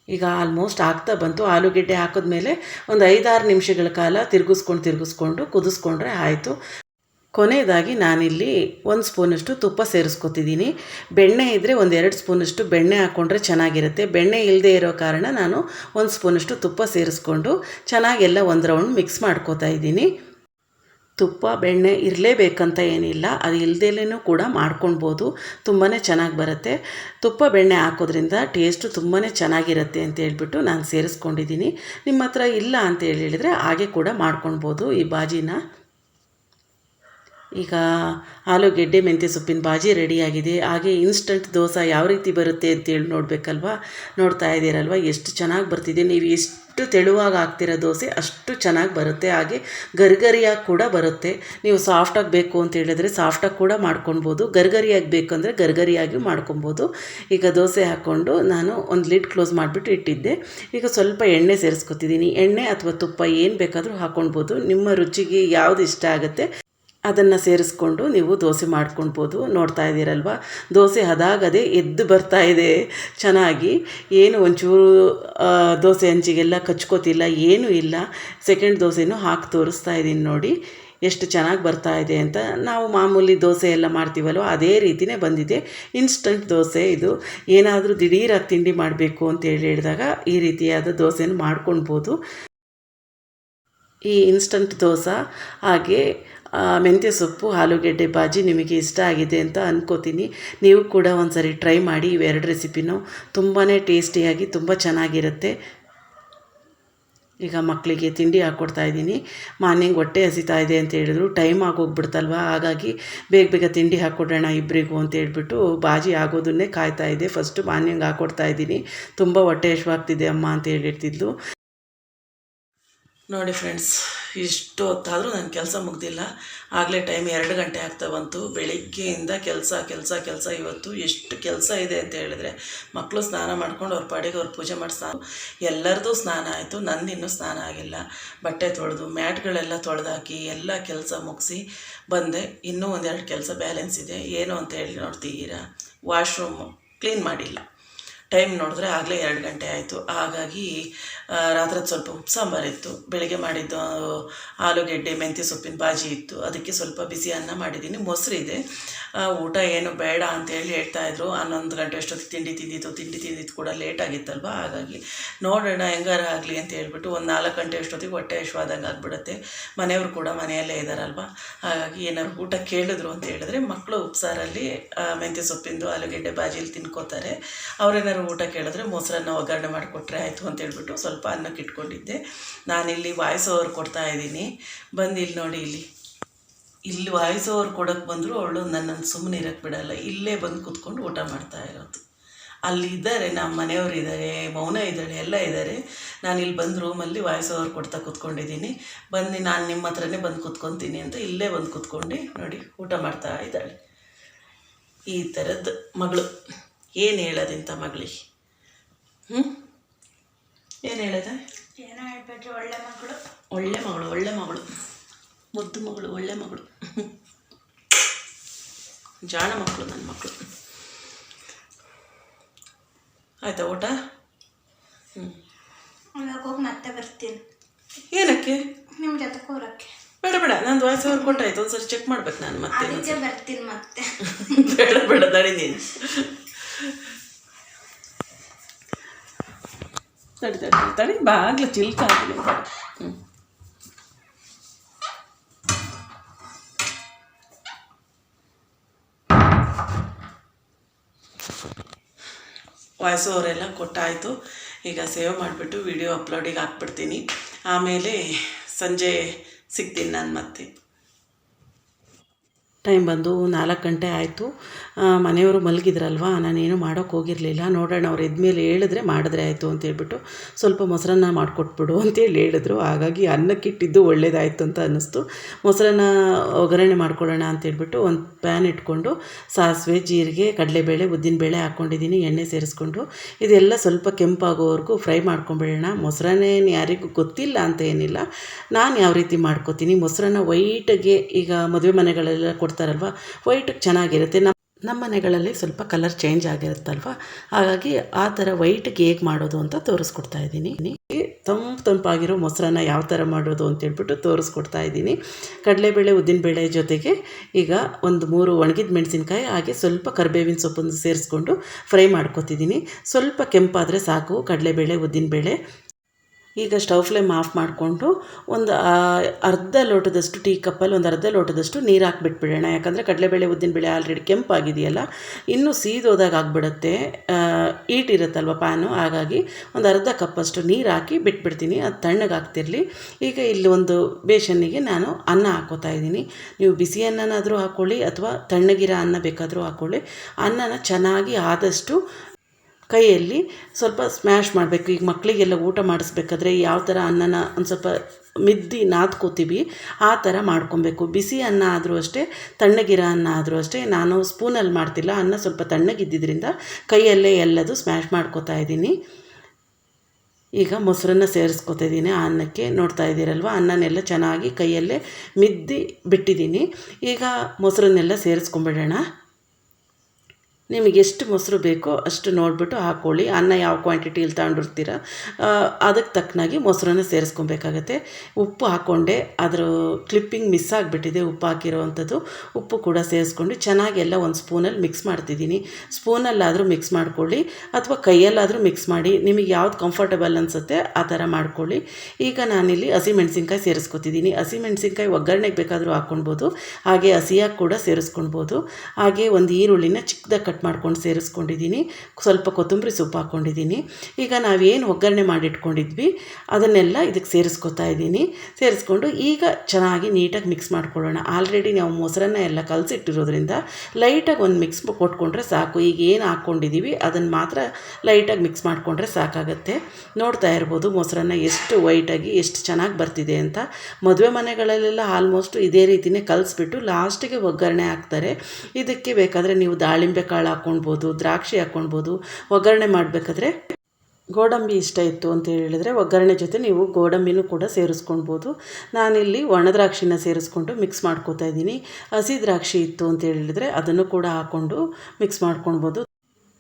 A: ಈಗ ಆಲ್ಮೋಸ್ಟ್ ಆಗ್ತಾ ಬಂತು. ಆಲೂಗೆಡ್ಡೆ ಹಾಕಿದ್ಮೇಲೆ ಒಂದು ಐದಾರು ನಿಮಿಷಗಳ ಕಾಲ ತಿರುಗಿಸ್ಕೊಂಡು ತಿರುಗಿಸ್ಕೊಂಡು ಕುದಿಸ್ಕೊಂಡ್ರೆ ಆಯಿತು. ಕೊನೆಯದಾಗಿ ನಾನಿಲ್ಲಿ ಒಂದು ಸ್ಪೂನಷ್ಟು ತುಪ್ಪ ಸೇರಿಸ್ಕೊತಿದ್ದೀನಿ. ಬೆಣ್ಣೆ ಇದ್ದರೆ ಒಂದು ಎರಡು ಸ್ಪೂನಷ್ಟು ಬೆಣ್ಣೆ ಹಾಕ್ಕೊಂಡ್ರೆ ಚೆನ್ನಾಗಿರುತ್ತೆ. ಬೆಣ್ಣೆ ಇಲ್ಲದೆ ಇರೋ ಕಾರಣ ನಾನು ಒಂದು ಸ್ಪೂನಷ್ಟು ತುಪ್ಪ ಸೇರಿಸ್ಕೊಂಡು ಚೆನ್ನಾಗೆಲ್ಲ ಒಂದು ರೌಂಡ್ ಮಿಕ್ಸ್ ಮಾಡ್ಕೋತಾ ಇದ್ದೀನಿ. ತುಪ್ಪ, ಬೆಣ್ಣೆ ಇರಲೇಬೇಕಂತ ಏನಿಲ್ಲ. ಅದು ಇಲ್ದೇಲೂ ಕೂಡ ಮಾಡ್ಕೊಳ್ಬೋದು. ತುಂಬಾ ಚೆನ್ನಾಗಿ ಬರುತ್ತೆ. ತುಪ್ಪ, ಬೆಣ್ಣೆ ಹಾಕೋದ್ರಿಂದ ಟೇಸ್ಟು ತುಂಬಾ ಚೆನ್ನಾಗಿರುತ್ತೆ ಅಂತ ಹೇಳ್ಬಿಟ್ಟು ನಾನು ಸೇರಿಸ್ಕೊಂಡಿದ್ದೀನಿ. ನಿಮ್ಮ ಹತ್ರ ಇಲ್ಲ ಅಂತ ಹೇಳಿದರೆ ಹಾಗೆ ಕೂಡ ಮಾಡ್ಕೊಳ್ಬೋದು ಈ ಬಾಜಿನ. ಈಗ ಆಲೂಗೆಡ್ಡೆ ಮೆಂತ್ಯ ಸೊಪ್ಪಿನ ಬಾಜಿ ರೆಡಿಯಾಗಿದೆ. ಹಾಗೆ ಇನ್ಸ್ಟಂಟ್ ದೋಸೆ ಯಾವ ರೀತಿ ಬರುತ್ತೆ ಅಂತೇಳಿ ನೋಡಬೇಕಲ್ವಾ? ನೋಡ್ತಾ ಇದ್ದೀರಲ್ವ? ಎಷ್ಟು ಚೆನ್ನಾಗಿ ಬರ್ತಿದೆ. ನೀವು ಎಷ್ಟು ತೆಳುವಾಗಿ ಹಾಕ್ತಿರೋ ದೋಸೆ ಅಷ್ಟು ಚೆನ್ನಾಗಿ ಬರುತ್ತೆ. ಹಾಗೆ ಗರ್ಗರಿಯಾಗಿ ಕೂಡ ಬರುತ್ತೆ. ನೀವು ಸಾಫ್ಟಾಗಿ ಬೇಕು ಅಂತ ಹೇಳಿದ್ರೆ ಸಾಫ್ಟಾಗಿ ಕೂಡ ಮಾಡ್ಕೊಳ್ಬೋದು ಬೇಕು ಅಂದರೆ ಗರ್ಗರಿಯಾಗಿ ಮಾಡ್ಕೊಬೋದು ಈಗ ದೋಸೆ ಹಾಕ್ಕೊಂಡು ನಾನು ಒಂದು ಲಿಡ್ ಕ್ಲೋಸ್ ಮಾಡಿಬಿಟ್ಟು ಇಟ್ಟಿದ್ದೆ. ಈಗ ಸ್ವಲ್ಪ ಎಣ್ಣೆ ಸೇರಿಸ್ಕೊತಿದ್ದೀನಿ. ಎಣ್ಣೆ ಅಥವಾ ತುಪ್ಪ ಏನು ಬೇಕಾದರೂ ಹಾಕ್ಕೊಳ್ಬೋದು ನಿಮ್ಮ ರುಚಿಗೆ ಯಾವುದು ಇಷ್ಟ ಆಗುತ್ತೆ? ಅದನ್ನು ಸೇರಿಸ್ಕೊಂಡು ನೀವು ದೋಸೆ ಮಾಡ್ಕೊಳ್ಬೋದು. ನೋಡ್ತಾ ಇದ್ದೀರಲ್ವ? ದೋಸೆ ಅದಾಗದೆ ಎದ್ದು ಬರ್ತಾ ಇದೆ. ಚೆನ್ನಾಗಿ. ಏನು ಒಂಚೂರು ದೋಸೆ ಹಂಚಿಗೆಲ್ಲ ಕಚ್ಕೋತಿಲ್ಲ, ಏನೂ ಇಲ್ಲ. ಸೆಕೆಂಡ್ ದೋಸೆನೂ ಹಾಕಿ ತೋರಿಸ್ತಾ ಇದ್ದೀನಿ ನೋಡಿ. ಎಷ್ಟು ಚೆನ್ನಾಗಿ ಬರ್ತಾ ಇದೆ ಅಂತ. ನಾವು ಮಾಮೂಲಿ ದೋಸೆ ಎಲ್ಲ ಮಾಡ್ತೀವಲ್ವ? ಅದೇ ರೀತಿಯೇ ಬಂದಿದೆ. ಇನ್ಸ್ಟಂಟ್ ದೋಸೆ ಇದು. ಏನಾದರೂ ದಿಢೀರಾಗಿ ತಿಂಡಿ ಮಾಡಬೇಕು ಅಂತ ಹೇಳಿ ಹೇಳಿದಾಗ ಈ ರೀತಿಯಾದ ದೋಸೆನ ಮಾಡ್ಕೊಳ್ಬೋದು. ಈ ಇನ್ಸ್ಟಂಟ್ ದೋಸೆ ಹಾಗೆ ಮೆಂತ್ಯ ಸೊಪ್ಪು, ಆಲೂಗೆಡ್ಡೆ ಬಾಜಿ ನಿಮಗೆ ಇಷ್ಟ ಆಗಿದೆ ಅಂತ ಅಂದ್ಕೋತೀನಿ ನೀವು ಕೂಡ ಒಂದ್ಸರಿ ಟ್ರೈ ಮಾಡಿ ಇವೆರಡು ರೆಸಿಪಿನೂ ತುಂಬಾ ಟೇಸ್ಟಿಯಾಗಿ ತುಂಬ ಚೆನ್ನಾಗಿರುತ್ತೆ. ಈಗ ಮಕ್ಕಳಿಗೆ ತಿಂಡಿ ಹಾಕ್ಕೊಡ್ತಾ ಇದ್ದೀನಿ. ಮಾರ್ನಿಂಗ್ ಹೊಟ್ಟೆ ಹಸಿತಾ ಇದೆ ಅಂತ ಹೇಳಿದ್ರು. ಟೈಮ್ ಆಗೋಗ್ಬಿಡ್ತಲ್ವ? ಹಾಗಾಗಿ ಬೇಗ ಬೇಗ ತಿಂಡಿ ಹಾಕ್ಕೊಡೋಣ ಇಬ್ಬರಿಗೂ ಅಂತ ಹೇಳ್ಬಿಟ್ಟು ಬಾಜಿ ಆಗೋದನ್ನೇ ಕಾಯ್ತಾ ಇದೆ. ಫಸ್ಟು ಮಾರ್ನಿಂಗ್ ಹಾಕ್ಕೊಡ್ತಾ ಇದ್ದೀನಿ. ತುಂಬ ಹೊಟ್ಟೆ ಹಶ್ವಾಗ್ತಿದೆ ಅಮ್ಮ ಅಂತ ಹೇಳಿರ್ತಿದ್ಲು ನೋಡಿ ಫ್ರೆಂಡ್ಸ್ ಇಷ್ಟು ಹೊತ್ತಾದರೂ ನನ್ನ ಕೆಲಸ ಮುಗ್ದಿಲ್ಲ. ಆಗಲೇ ಟೈಮ್ ಎರಡು ಗಂಟೆ ಆಗ್ತಾ ಬಂತು. ಬೆಳಿಗ್ಗೆಯಿಂದ ಕೆಲಸ ಕೆಲಸ ಕೆಲಸ. ಇವತ್ತು ಎಷ್ಟು ಕೆಲಸ ಇದೆ ಅಂತ ಹೇಳಿದ್ರೆ ಮಕ್ಕಳು ಸ್ನಾನ ಮಾಡ್ಕೊಂಡು ಅವ್ರ ಪಾಡಿಗೆ ಅವ್ರು ಪೂಜೆ ಮಾಡಿಸ್ತಾ ಎಲ್ಲರದು ಸ್ನಾನ ಆಯಿತು. ನಂದಿನ್ನೂ ಸ್ನಾನ ಆಗಿಲ್ಲ. ಬಟ್ಟೆ ತೊಳೆದು, ಮ್ಯಾಟ್ಗಳೆಲ್ಲ ತೊಳೆದಾಕಿ ಎಲ್ಲ ಕೆಲಸ ಮುಗಿಸಿ ಬಂದೆ. ಇನ್ನೂ ಒಂದೆರಡು ಕೆಲಸ ಬ್ಯಾಲೆನ್ಸ್ ಇದೆ. ಏನು ಅಂತ ಹೇಳಿ ನೋಡ್ತೀರಾ ವಾಶ್ರೂಮು ಕ್ಲೀನ್ ಮಾಡಿಲ್ಲ. ಟೈಮ್ ನೋಡಿದ್ರೆ ಆಗಲೇ ಎರಡು ಗಂಟೆ ಆಯಿತು. ಹಾಗಾಗಿ ರಾತ್ರಿ ಸ್ವಲ್ಪ ಉಪ್ಪು ಸಾಂಬಾರಿತ್ತು ಬೆಳಗ್ಗೆ ಮಾಡಿದ್ದು ಆಲೂಗೆಡ್ಡೆ, ಮೆಂತ್ಯ ಸೊಪ್ಪಿನ ಬಾಜಿ ಇತ್ತು. ಅದಕ್ಕೆ ಸ್ವಲ್ಪ ಬಿಸಿ ಅನ್ನ ಮಾಡಿದ್ದೀನಿ. ಮೊಸರಿದೆ ಊಟ ಏನು ಬೇಡ ಅಂತೇಳಿ ಹೇಳ್ತಾಯಿದ್ರು ಹನ್ನೊಂದು ಗಂಟೆ ಅಷ್ಟೊತ್ತಿಗೆ ತಿಂಡಿ ತಿಂದಿತ್ತು. ತಿಂಡಿ ತಿಂದಿತ್ತು ಕೂಡ ಲೇಟ್ ಆಗಿತ್ತಲ್ವ? ಹಾಗಾಗಿ ನೋಡೋಣ ಹೆಂಗಾರ ಆಗಲಿ ಅಂತ ಹೇಳ್ಬಿಟ್ಟು ಒಂದು ನಾಲ್ಕು ಗಂಟೆ ಅಷ್ಟೊತ್ತಿಗೆ ಹೊಟ್ಟೆ ಹಶ್ವಾದಂಗೆ ಆಗಿಬಿಡುತ್ತೆ. ಮನೆಯವರು ಕೂಡ ಮನೆಯಲ್ಲೇ ಇದ್ದಾರಲ್ವ ಹಾಗಾಗಿ ಏನಾದ್ರು ಊಟ ಕೇಳಿದ್ರು ಅಂತ ಹೇಳಿದ್ರೆ ಮಕ್ಕಳು ಉಪ್ಸಾರಲ್ಲಿ ಮೆಂತ್ಯ ಸೊಪ್ಪಿಂದು, ಆಲೂಗೆಡ್ಡೆ ಬಾಜಿಲಿ ತಿನ್ಕೋತಾರೆ. ಅವ್ರೇನಾದ್ರು ಊಟ ಕೇಳಿದ್ರೆ ಮೊಸರನ್ನ ಒಗ್ಗರಣೆ ಮಾಡಿಕೊಟ್ರೆ ಆಯಿತು ಅಂತ ಹೇಳ್ಬಿಟ್ಟು ಸ್ವಲ್ಪ ಅನ್ನಕ್ಕೆ ಇಟ್ಕೊಂಡಿದ್ದೆ. ನಾನಿಲ್ಲಿ ವಾಯ್ಸ್ ಓವರ್ ಕೊಡ್ತಾ ಇದ್ದೀನಿ. ಬಂದು ಇಲ್ಲಿ ನೋಡಿ ಇಲ್ಲಿ. ಇಲ್ಲಿ ವಾಯ್ಸ್ ಓವರ್ ಕೊಡೋಕ್ಕೆ ಬಂದರೂ ಅವಳು ನನ್ನನ್ನು ಸುಮ್ಮನೆ ಇರೋಕ್ಕೆ ಬಿಡಲ್ಲ. ಇಲ್ಲೇ ಬಂದು ಕೂತ್ಕೊಂಡು ಊಟ ಮಾಡ್ತಾ ಇರೋದು. ಅಲ್ಲಿ ಇದ್ದಾರೆ, ನಮ್ಮ ಮನೆಯವರು ಇದ್ದಾರೆ, ಮೌನ ಇದ್ದಾರೆ, ಎಲ್ಲ ಇದ್ದಾರೆ. ನಾನು ಇಲ್ಲಿ ಬಂದು ರೂಮಲ್ಲಿ ವಾಯ್ಸ್ ಓವರ್ ಕೊಡ್ತಾ ಕೂತ್ಕೊಂಡಿದ್ದೀನಿ. ಬಂದು ನಾನು ನಿಮ್ಮ ಹತ್ರನೇ ಬಂದು ಕೂತ್ಕೊತೀನಿ ಅಂತ ಇಲ್ಲೇ ಬಂದು ಕೂತ್ಕೊಂಡು ನೋಡಿ ಊಟ ಮಾಡ್ತಾ ಇದ್ದಾಳೆ. ಈ ಥರದ್ದು ಮಗಳು. ಏನು ಹೇಳೋದಿಂತ ಮಗಳಿಗೆ? ಹ್ಞೂ ಏನು ಹೇಳೋದ?
B: ಏನೋ ಹೇಳ್ಬಿಟ್ರಿ ಒಳ್ಳೆ ಮಗಳು.
A: ಒಳ್ಳೆ ಮಗಳು ಒಳ್ಳೆ ಮಗಳು. ಮುದ್ದು ಮಗಳು ಒಳ್ಳೆ ಮಗಳು. ಜಾಣ ಮಕ್ಕಳು ನನ್ನ ಮಕ್ಕಳು ಆಯ್ತಾ ಊಟ? ಹ್ಞೂ
B: ಮತ್ತೆ ಬರ್ತೀನಿ.
A: ಏನಕ್ಕೆ?
B: ನಿಮ್ಮ ಜೊತೆ ಕೂರಕ್ಕೆ.
A: ಬೇಡ ಬೇಡ. ನಂದು ವಾಯ್ಸ್ ಅವ್ರು ಕೊಟ್ಟಾಯ್ತು ಒಂದ್ಸರಿ ಚೆಕ್ ಮಾಡ್ಬೇಕು ನಾನು ಮತ್ತೆ
B: ಬರ್ತೀನಿ ಮತ್ತೆ.
A: ಬೇಡ ಬೇಡ ನೀನು. ತಡಿ ತಡಿ ತಡಿ. ಬಾಗ್ಲ ಚಿಲ್ಕ ಆಗಲಿ ಹ್ಞೂ ವಾಯ್ಸ್ ಓವರೆಲ್ಲ ಕೊಟ್ಟಾಯಿತು. ಈಗ ಸೇವ್ ಮಾಡಿಬಿಟ್ಟು ವಿಡಿಯೋ ಅಪ್ಲೋಡಿಗೆ ಹಾಕ್ಬಿಡ್ತೀನಿ. ಆಮೇಲೆ ಸಂಜೆ ಸಿಗ್ತೀನಿ ನಾನು ಮತ್ತೆ. ಟೈಮ್ ಬಂದು ನಾಲ್ಕು ಗಂಟೆ ಆಯಿತು. ಮನೆಯವರು ಮಲಗಿದ್ರಲ್ವಾ? ನಾನೇನು ಮಾಡೋಕ್ಕೆ ಹೋಗಿರಲಿಲ್ಲ. ನೋಡೋಣ, ಅವ್ರು ಎದ್ಮೇಲೆ ಹೇಳಿದ್ರೆ ಮಾಡಿದ್ರೆ ಆಯಿತು ಅಂತ ಹೇಳ್ಬಿಟ್ಟು ಸ್ವಲ್ಪ ಮೊಸರನ್ನ ಮಾಡಿಕೊಟ್ಬಿಡು ಅಂತೇಳಿ ಹೇಳಿದ್ರು. ಹಾಗಾಗಿ ಅನ್ನಕ್ಕಿಟ್ಟಿದ್ದು ಒಳ್ಳೇದಾಯಿತು ಅಂತ ಅನ್ನಿಸ್ತು. ಮೊಸರನ್ನ ಒಗ್ಗರಣೆ ಮಾಡ್ಕೊಳ್ಳೋಣ ಅಂತ ಹೇಳ್ಬಿಟ್ಟು ಒಂದು ಪ್ಯಾನ್ ಇಟ್ಕೊಂಡು ಸಾಸಿವೆ, ಜೀರಿಗೆ, ಕಡಲೆಬೇಳೆ, ಉದ್ದಿನಬೇಳೆ ಹಾಕ್ಕೊಂಡಿದ್ದೀನಿ, ಎಣ್ಣೆ ಸೇರಿಸ್ಕೊಂಡು. ಇದೆಲ್ಲ ಸ್ವಲ್ಪ ಕೆಂಪಾಗೋವರೆಗೂ ಫ್ರೈ ಮಾಡ್ಕೊಂಬಿಡೋಣ. ಮೊಸರನ್ನೇನು ಯಾರಿಗೂ ಗೊತ್ತಿಲ್ಲ ಅಂತ ಏನಿಲ್ಲ. ನಾನು ಯಾವ ರೀತಿ ಮಾಡ್ಕೋತೀನಿ? ಮೊಸರನ್ನ ವೈಟಾಗೆ ಈಗ ಮದುವೆ ಮನೆಗಳೆಲ್ಲ ಕೊಡ್ತಾರಲ್ವ? ವೈಟಿಗೆ ಚೆನ್ನಾಗಿರುತ್ತೆ. ನಮ್ಮ ನಮ್ಮ ಮನೆಗಳಲ್ಲಿ ಸ್ವಲ್ಪ ಕಲರ್ ಚೇಂಜ್ ಆಗಿರುತ್ತಲ್ವ? ಹಾಗಾಗಿ ಆ ಥರ ವೈಟ್ಗೆ ಹೇಗೆ ಮಾಡೋದು ಅಂತ ತೋರಿಸ್ಕೊಡ್ತಾ ಇದ್ದೀನಿ. ತಂಪು ತಂಪಾಗಿರೋ ಮೊಸರನ್ನ ಯಾವ ಥರ ಮಾಡೋದು ಅಂತೇಳ್ಬಿಟ್ಟು ತೋರಿಸ್ಕೊಡ್ತಾ ಇದ್ದೀನಿ. ಕಡಲೆಬೇಳೆ ಉದ್ದಿನಬೇಳೆ ಜೊತೆಗೆ ಈಗ ಒಂದು ಮೂರು ಒಣಗಿದ ಮೆಣಸಿನ್ಕಾಯಿ, ಹಾಗೆ ಸ್ವಲ್ಪ ಕರಿಬೇವಿನ ಸೊಪ್ಪನ್ನು ಸೇರಿಸ್ಕೊಂಡು ಫ್ರೈ ಮಾಡ್ಕೊತಿದ್ದೀನಿ. ಸ್ವಲ್ಪ ಕೆಂಪಾದರೆ ಸಾಕು. ಕಡಲೆಬೇಳೆ, ಉದ್ದಿನಬೇಳೆ ಈಗ ಸ್ಟವ್ ಫ್ಲೇಮ್ ಆಫ್ ಮಾಡಿಕೊಂಡು ಒಂದು ಅರ್ಧ ಲೋಟದಷ್ಟು ಟೀ ಕಪ್ಪಲ್ಲಿ ಒಂದು ಅರ್ಧ ಲೋಟದಷ್ಟು ನೀರು ಹಾಕ್ಬಿಟ್ಬಿಡೋಣ. ಯಾಕಂದರೆ ಕಡಲೆಬೇಳೆ ಉದ್ದಿನಬೇಳೆ ಆಲ್ರೆಡಿ ಕೆಂಪಾಗಿದೆಯಲ್ಲ, ಇನ್ನೂ ಸೀದೋದಾಗ ಆಗಿಬಿಡುತ್ತೆ. ಈಟ್ ಇರುತ್ತಲ್ವ ಪ್ಯಾನು ಹಾಗಾಗಿ ಒಂದು ಅರ್ಧ ಕಪ್ಪಷ್ಟು ನೀರು ಹಾಕಿ ಬಿಟ್ಬಿಡ್ತೀನಿ. ಅದು ತಣ್ಣಗಾಗ್ತಿರಲಿ ಈಗ ಇಲ್ಲಿ ಒಂದು ಬೇಷನ್ನಿಗೆ ನಾನು ಅನ್ನ ಹಾಕೋತಾ ಇದ್ದೀನಿ. ನೀವು ಬಿಸಿ ಅನ್ನನಾದರೂ ಹಾಕ್ಕೊಳ್ಳಿ ಅಥವಾ ತಣ್ಣಗಿರೋ ಅನ್ನ ಬೇಕಾದರೂ ಹಾಕ್ಕೊಳ್ಳಿ ಅನ್ನನ ಚೆನ್ನಾಗಿ ಆದಷ್ಟು ಕೈಯಲ್ಲಿ ಸ್ವಲ್ಪ ಸ್ಮ್ಯಾಶ್ ಮಾಡಬೇಕು. ಈಗ ಮಕ್ಕಳಿಗೆಲ್ಲ ಊಟ ಮಾಡಿಸ್ಬೇಕಾದ್ರೆ ಯಾವ ಥರ ಅನ್ನನ ಒಂದು ಸ್ವಲ್ಪ ಮಿದ್ದಿ ನಾದ್ಕೋತೀವಿ ಆ ಥರ ಮಾಡ್ಕೊಬೇಕು. ಬಿಸಿ ಅನ್ನ ಆದರೂ ಅಷ್ಟೇ, ತಣ್ಣಗಿರೋ ಅನ್ನ ಆದರೂ ಅಷ್ಟೇ, ನಾನು ಸ್ಪೂನಲ್ಲಿ ಮಾಡ್ತಿಲ್ಲ. ಅನ್ನ ಸ್ವಲ್ಪ ತಣ್ಣಗಿದ್ದಿದ್ದರಿಂದ ಕೈಯಲ್ಲೇ ಎಲ್ಲದು ಸ್ಮ್ಯಾಶ್ ಮಾಡ್ಕೋತಾ ಇದ್ದೀನಿ. ಈಗ ಮೊಸರನ್ನ ಸೇರಿಸ್ಕೊತಾ ಇದ್ದೀನಿ. ಆ ಅನ್ನಕ್ಕೆ ನೋಡ್ತಾ ಇದ್ದೀರಲ್ವ? ಅನ್ನನೆಲ್ಲ ಚೆನ್ನಾಗಿ ಕೈಯಲ್ಲೇ ಮಿದ್ದಿ ಬಿಟ್ಟಿದ್ದೀನಿ. ಈಗ ಮೊಸರನ್ನೆಲ್ಲ ಸೇರಿಸ್ಕೊಂಬಿಡೋಣ. ನಿಮಗೆ ಎಷ್ಟು ಮೊಸರು ಬೇಕೋ ಅಷ್ಟು ನೋಡಿಬಿಟ್ಟು ಹಾಕ್ಕೊಳ್ಳಿ ಅನ್ನ ಯಾವ ಕ್ವಾಂಟಿಟಿಯಲ್ಲಿ ತಗೊಂಡಿರ್ತೀರ ಅದಕ್ಕೆ ತಕ್ಕನಾಗಿ ಮೊಸರನ್ನ ಸೇರಿಸ್ಕೊಬೇಕಾಗತ್ತೆ. ಉಪ್ಪು ಹಾಕ್ಕೊಂಡೆ ಅದರ ಕ್ಲಿಪ್ಪಿಂಗ್ ಮಿಸ್ ಆಗಿಬಿಟ್ಟಿದೆ ಉಪ್ಪು ಹಾಕಿರೋವಂಥದ್ದು. ಉಪ್ಪು ಕೂಡ ಸೇರಿಸ್ಕೊಂಡು ಚೆನ್ನಾಗಿ ಎಲ್ಲ ಒಂದು ಸ್ಪೂನಲ್ಲಿ ಮಿಕ್ಸ್ ಮಾಡ್ತಿದ್ದೀನಿ. ಸ್ಪೂನಲ್ಲಾದರೂ ಮಿಕ್ಸ್ ಮಾಡ್ಕೊಳ್ಳಿ, ಅಥವಾ ಕೈಯಲ್ಲಾದರೂ ಮಿಕ್ಸ್ ಮಾಡಿ, ನಿಮಗೆ ಯಾವ್ದು ಕಂಫರ್ಟಬಲ್ ಅನಿಸುತ್ತೆ ಆ ಥರ ಮಾಡ್ಕೊಳ್ಳಿ. ಈಗ ನಾನಿಲ್ಲಿ ಹಸಿಮೆಣ್ಸಿನ್ಕಾಯಿ ಸೇರಿಸ್ಕೊತಿದ್ದೀನಿ. ಹಸಿಮೆಣ್ಸಿನ್ಕಾಯಿ ಒಗ್ಗರಣೆಗೆ ಬೇಕಾದರೂ ಹಾಕ್ಕೊಳ್ಬೋದು ಹಾಗೆ ಹಸಿಯಾಗಿ ಕೂಡ ಸೇರಿಸ್ಕೊಳ್ಬೋದು ಹಾಗೆ ಒಂದು ಈರುಳ್ಳಿನ ಚಿಕ್ಕದಾಗಿ ಕಟ್ ಮಾಡ್ಕೊಂಡು ಸೇರಿಸ್ಕೊಂಡಿದ್ದೀನಿ. ಸ್ವಲ್ಪ ಕೊತ್ತಂಬರಿ ಸೊಪ್ಪು ಹಾಕ್ಕೊಂಡಿದ್ದೀನಿ. ಈಗ ನಾವೇನು ಒಗ್ಗರಣೆ ಮಾಡಿಟ್ಕೊಂಡಿದ್ವಿ, ಅದನ್ನೆಲ್ಲ ಇದಕ್ಕೆ ಸೇರಿಸ್ಕೊತಾ ಇದ್ದೀನಿ. ಸೇರಿಸ್ಕೊಂಡು ಈಗ ಚೆನ್ನಾಗಿ ನೀಟಾಗಿ ಮಿಕ್ಸ್ ಮಾಡ್ಕೊಳ್ಳೋಣ. ಆಲ್ರೆಡಿ ನಾವು ಮೊಸರನ್ನ ಎಲ್ಲ ಕಲಸಿಟ್ಟಿರೋದ್ರಿಂದ ಲೈಟಾಗಿ ಒಂದು ಮಿಕ್ಸ್ ಕೊಟ್ಕೊಂಡ್ರೆ ಸಾಕು. ಈಗ ಏನು ಹಾಕ್ಕೊಂಡಿದ್ದೀವಿ ಅದನ್ನು ಮಾತ್ರ ಲೈಟಾಗಿ ಮಿಕ್ಸ್ ಮಾಡಿಕೊಂಡ್ರೆ ಸಾಕಾಗತ್ತೆ. ನೋಡ್ತಾ ಇರ್ಬೋದು ಮೊಸರನ್ನ ಎಷ್ಟು ವೈಟಾಗಿ ಎಷ್ಟು ಚೆನ್ನಾಗಿ ಬರ್ತಿದೆ ಅಂತ. ಮದುವೆ ಮನೆಗಳಲ್ಲೆಲ್ಲ ಆಲ್ಮೋಸ್ಟ್ ಇದೇ ರೀತಿಯೇ ಕಲಿಸ್ಬಿಟ್ಟು ಲಾಸ್ಟಿಗೆ ಒಗ್ಗರಣೆ ಹಾಕ್ತಾರೆ. ಇದಕ್ಕೆ ಬೇಕಾದರೆ ನೀವು ದಾಳಿಂಬೆ ಕಾಳು ಹಾಕ್ಕೊಳ್ಬೋದು ದ್ರಾಕ್ಷಿ ಹಾಕ್ಕೊಳ್ಬೋದು ಒಗ್ಗರಣೆ ಮಾಡಬೇಕಾದ್ರೆ ಗೋಡಂಬಿ ಇಷ್ಟ ಇತ್ತು ಅಂತ ಹೇಳಿದರೆ ಒಗ್ಗರಣೆ ಜೊತೆ ನೀವು ಗೋಡಂಬಿನೂ ಕೂಡ ಸೇರಿಸ್ಕೊಳ್ಬೋದು ನಾನಿಲ್ಲಿ ಒಣ ದ್ರಾಕ್ಷಿನ ಸೇರಿಸ್ಕೊಂಡು ಮಿಕ್ಸ್ ಮಾಡ್ಕೋತಾ ಇದ್ದೀನಿ. ಹಸಿ ದ್ರಾಕ್ಷಿ ಇತ್ತು ಅಂತ ಹೇಳಿದರೆ ಅದನ್ನು ಕೂಡ ಹಾಕ್ಕೊಂಡು ಮಿಕ್ಸ್ ಮಾಡ್ಕೊಳ್ಬೋದು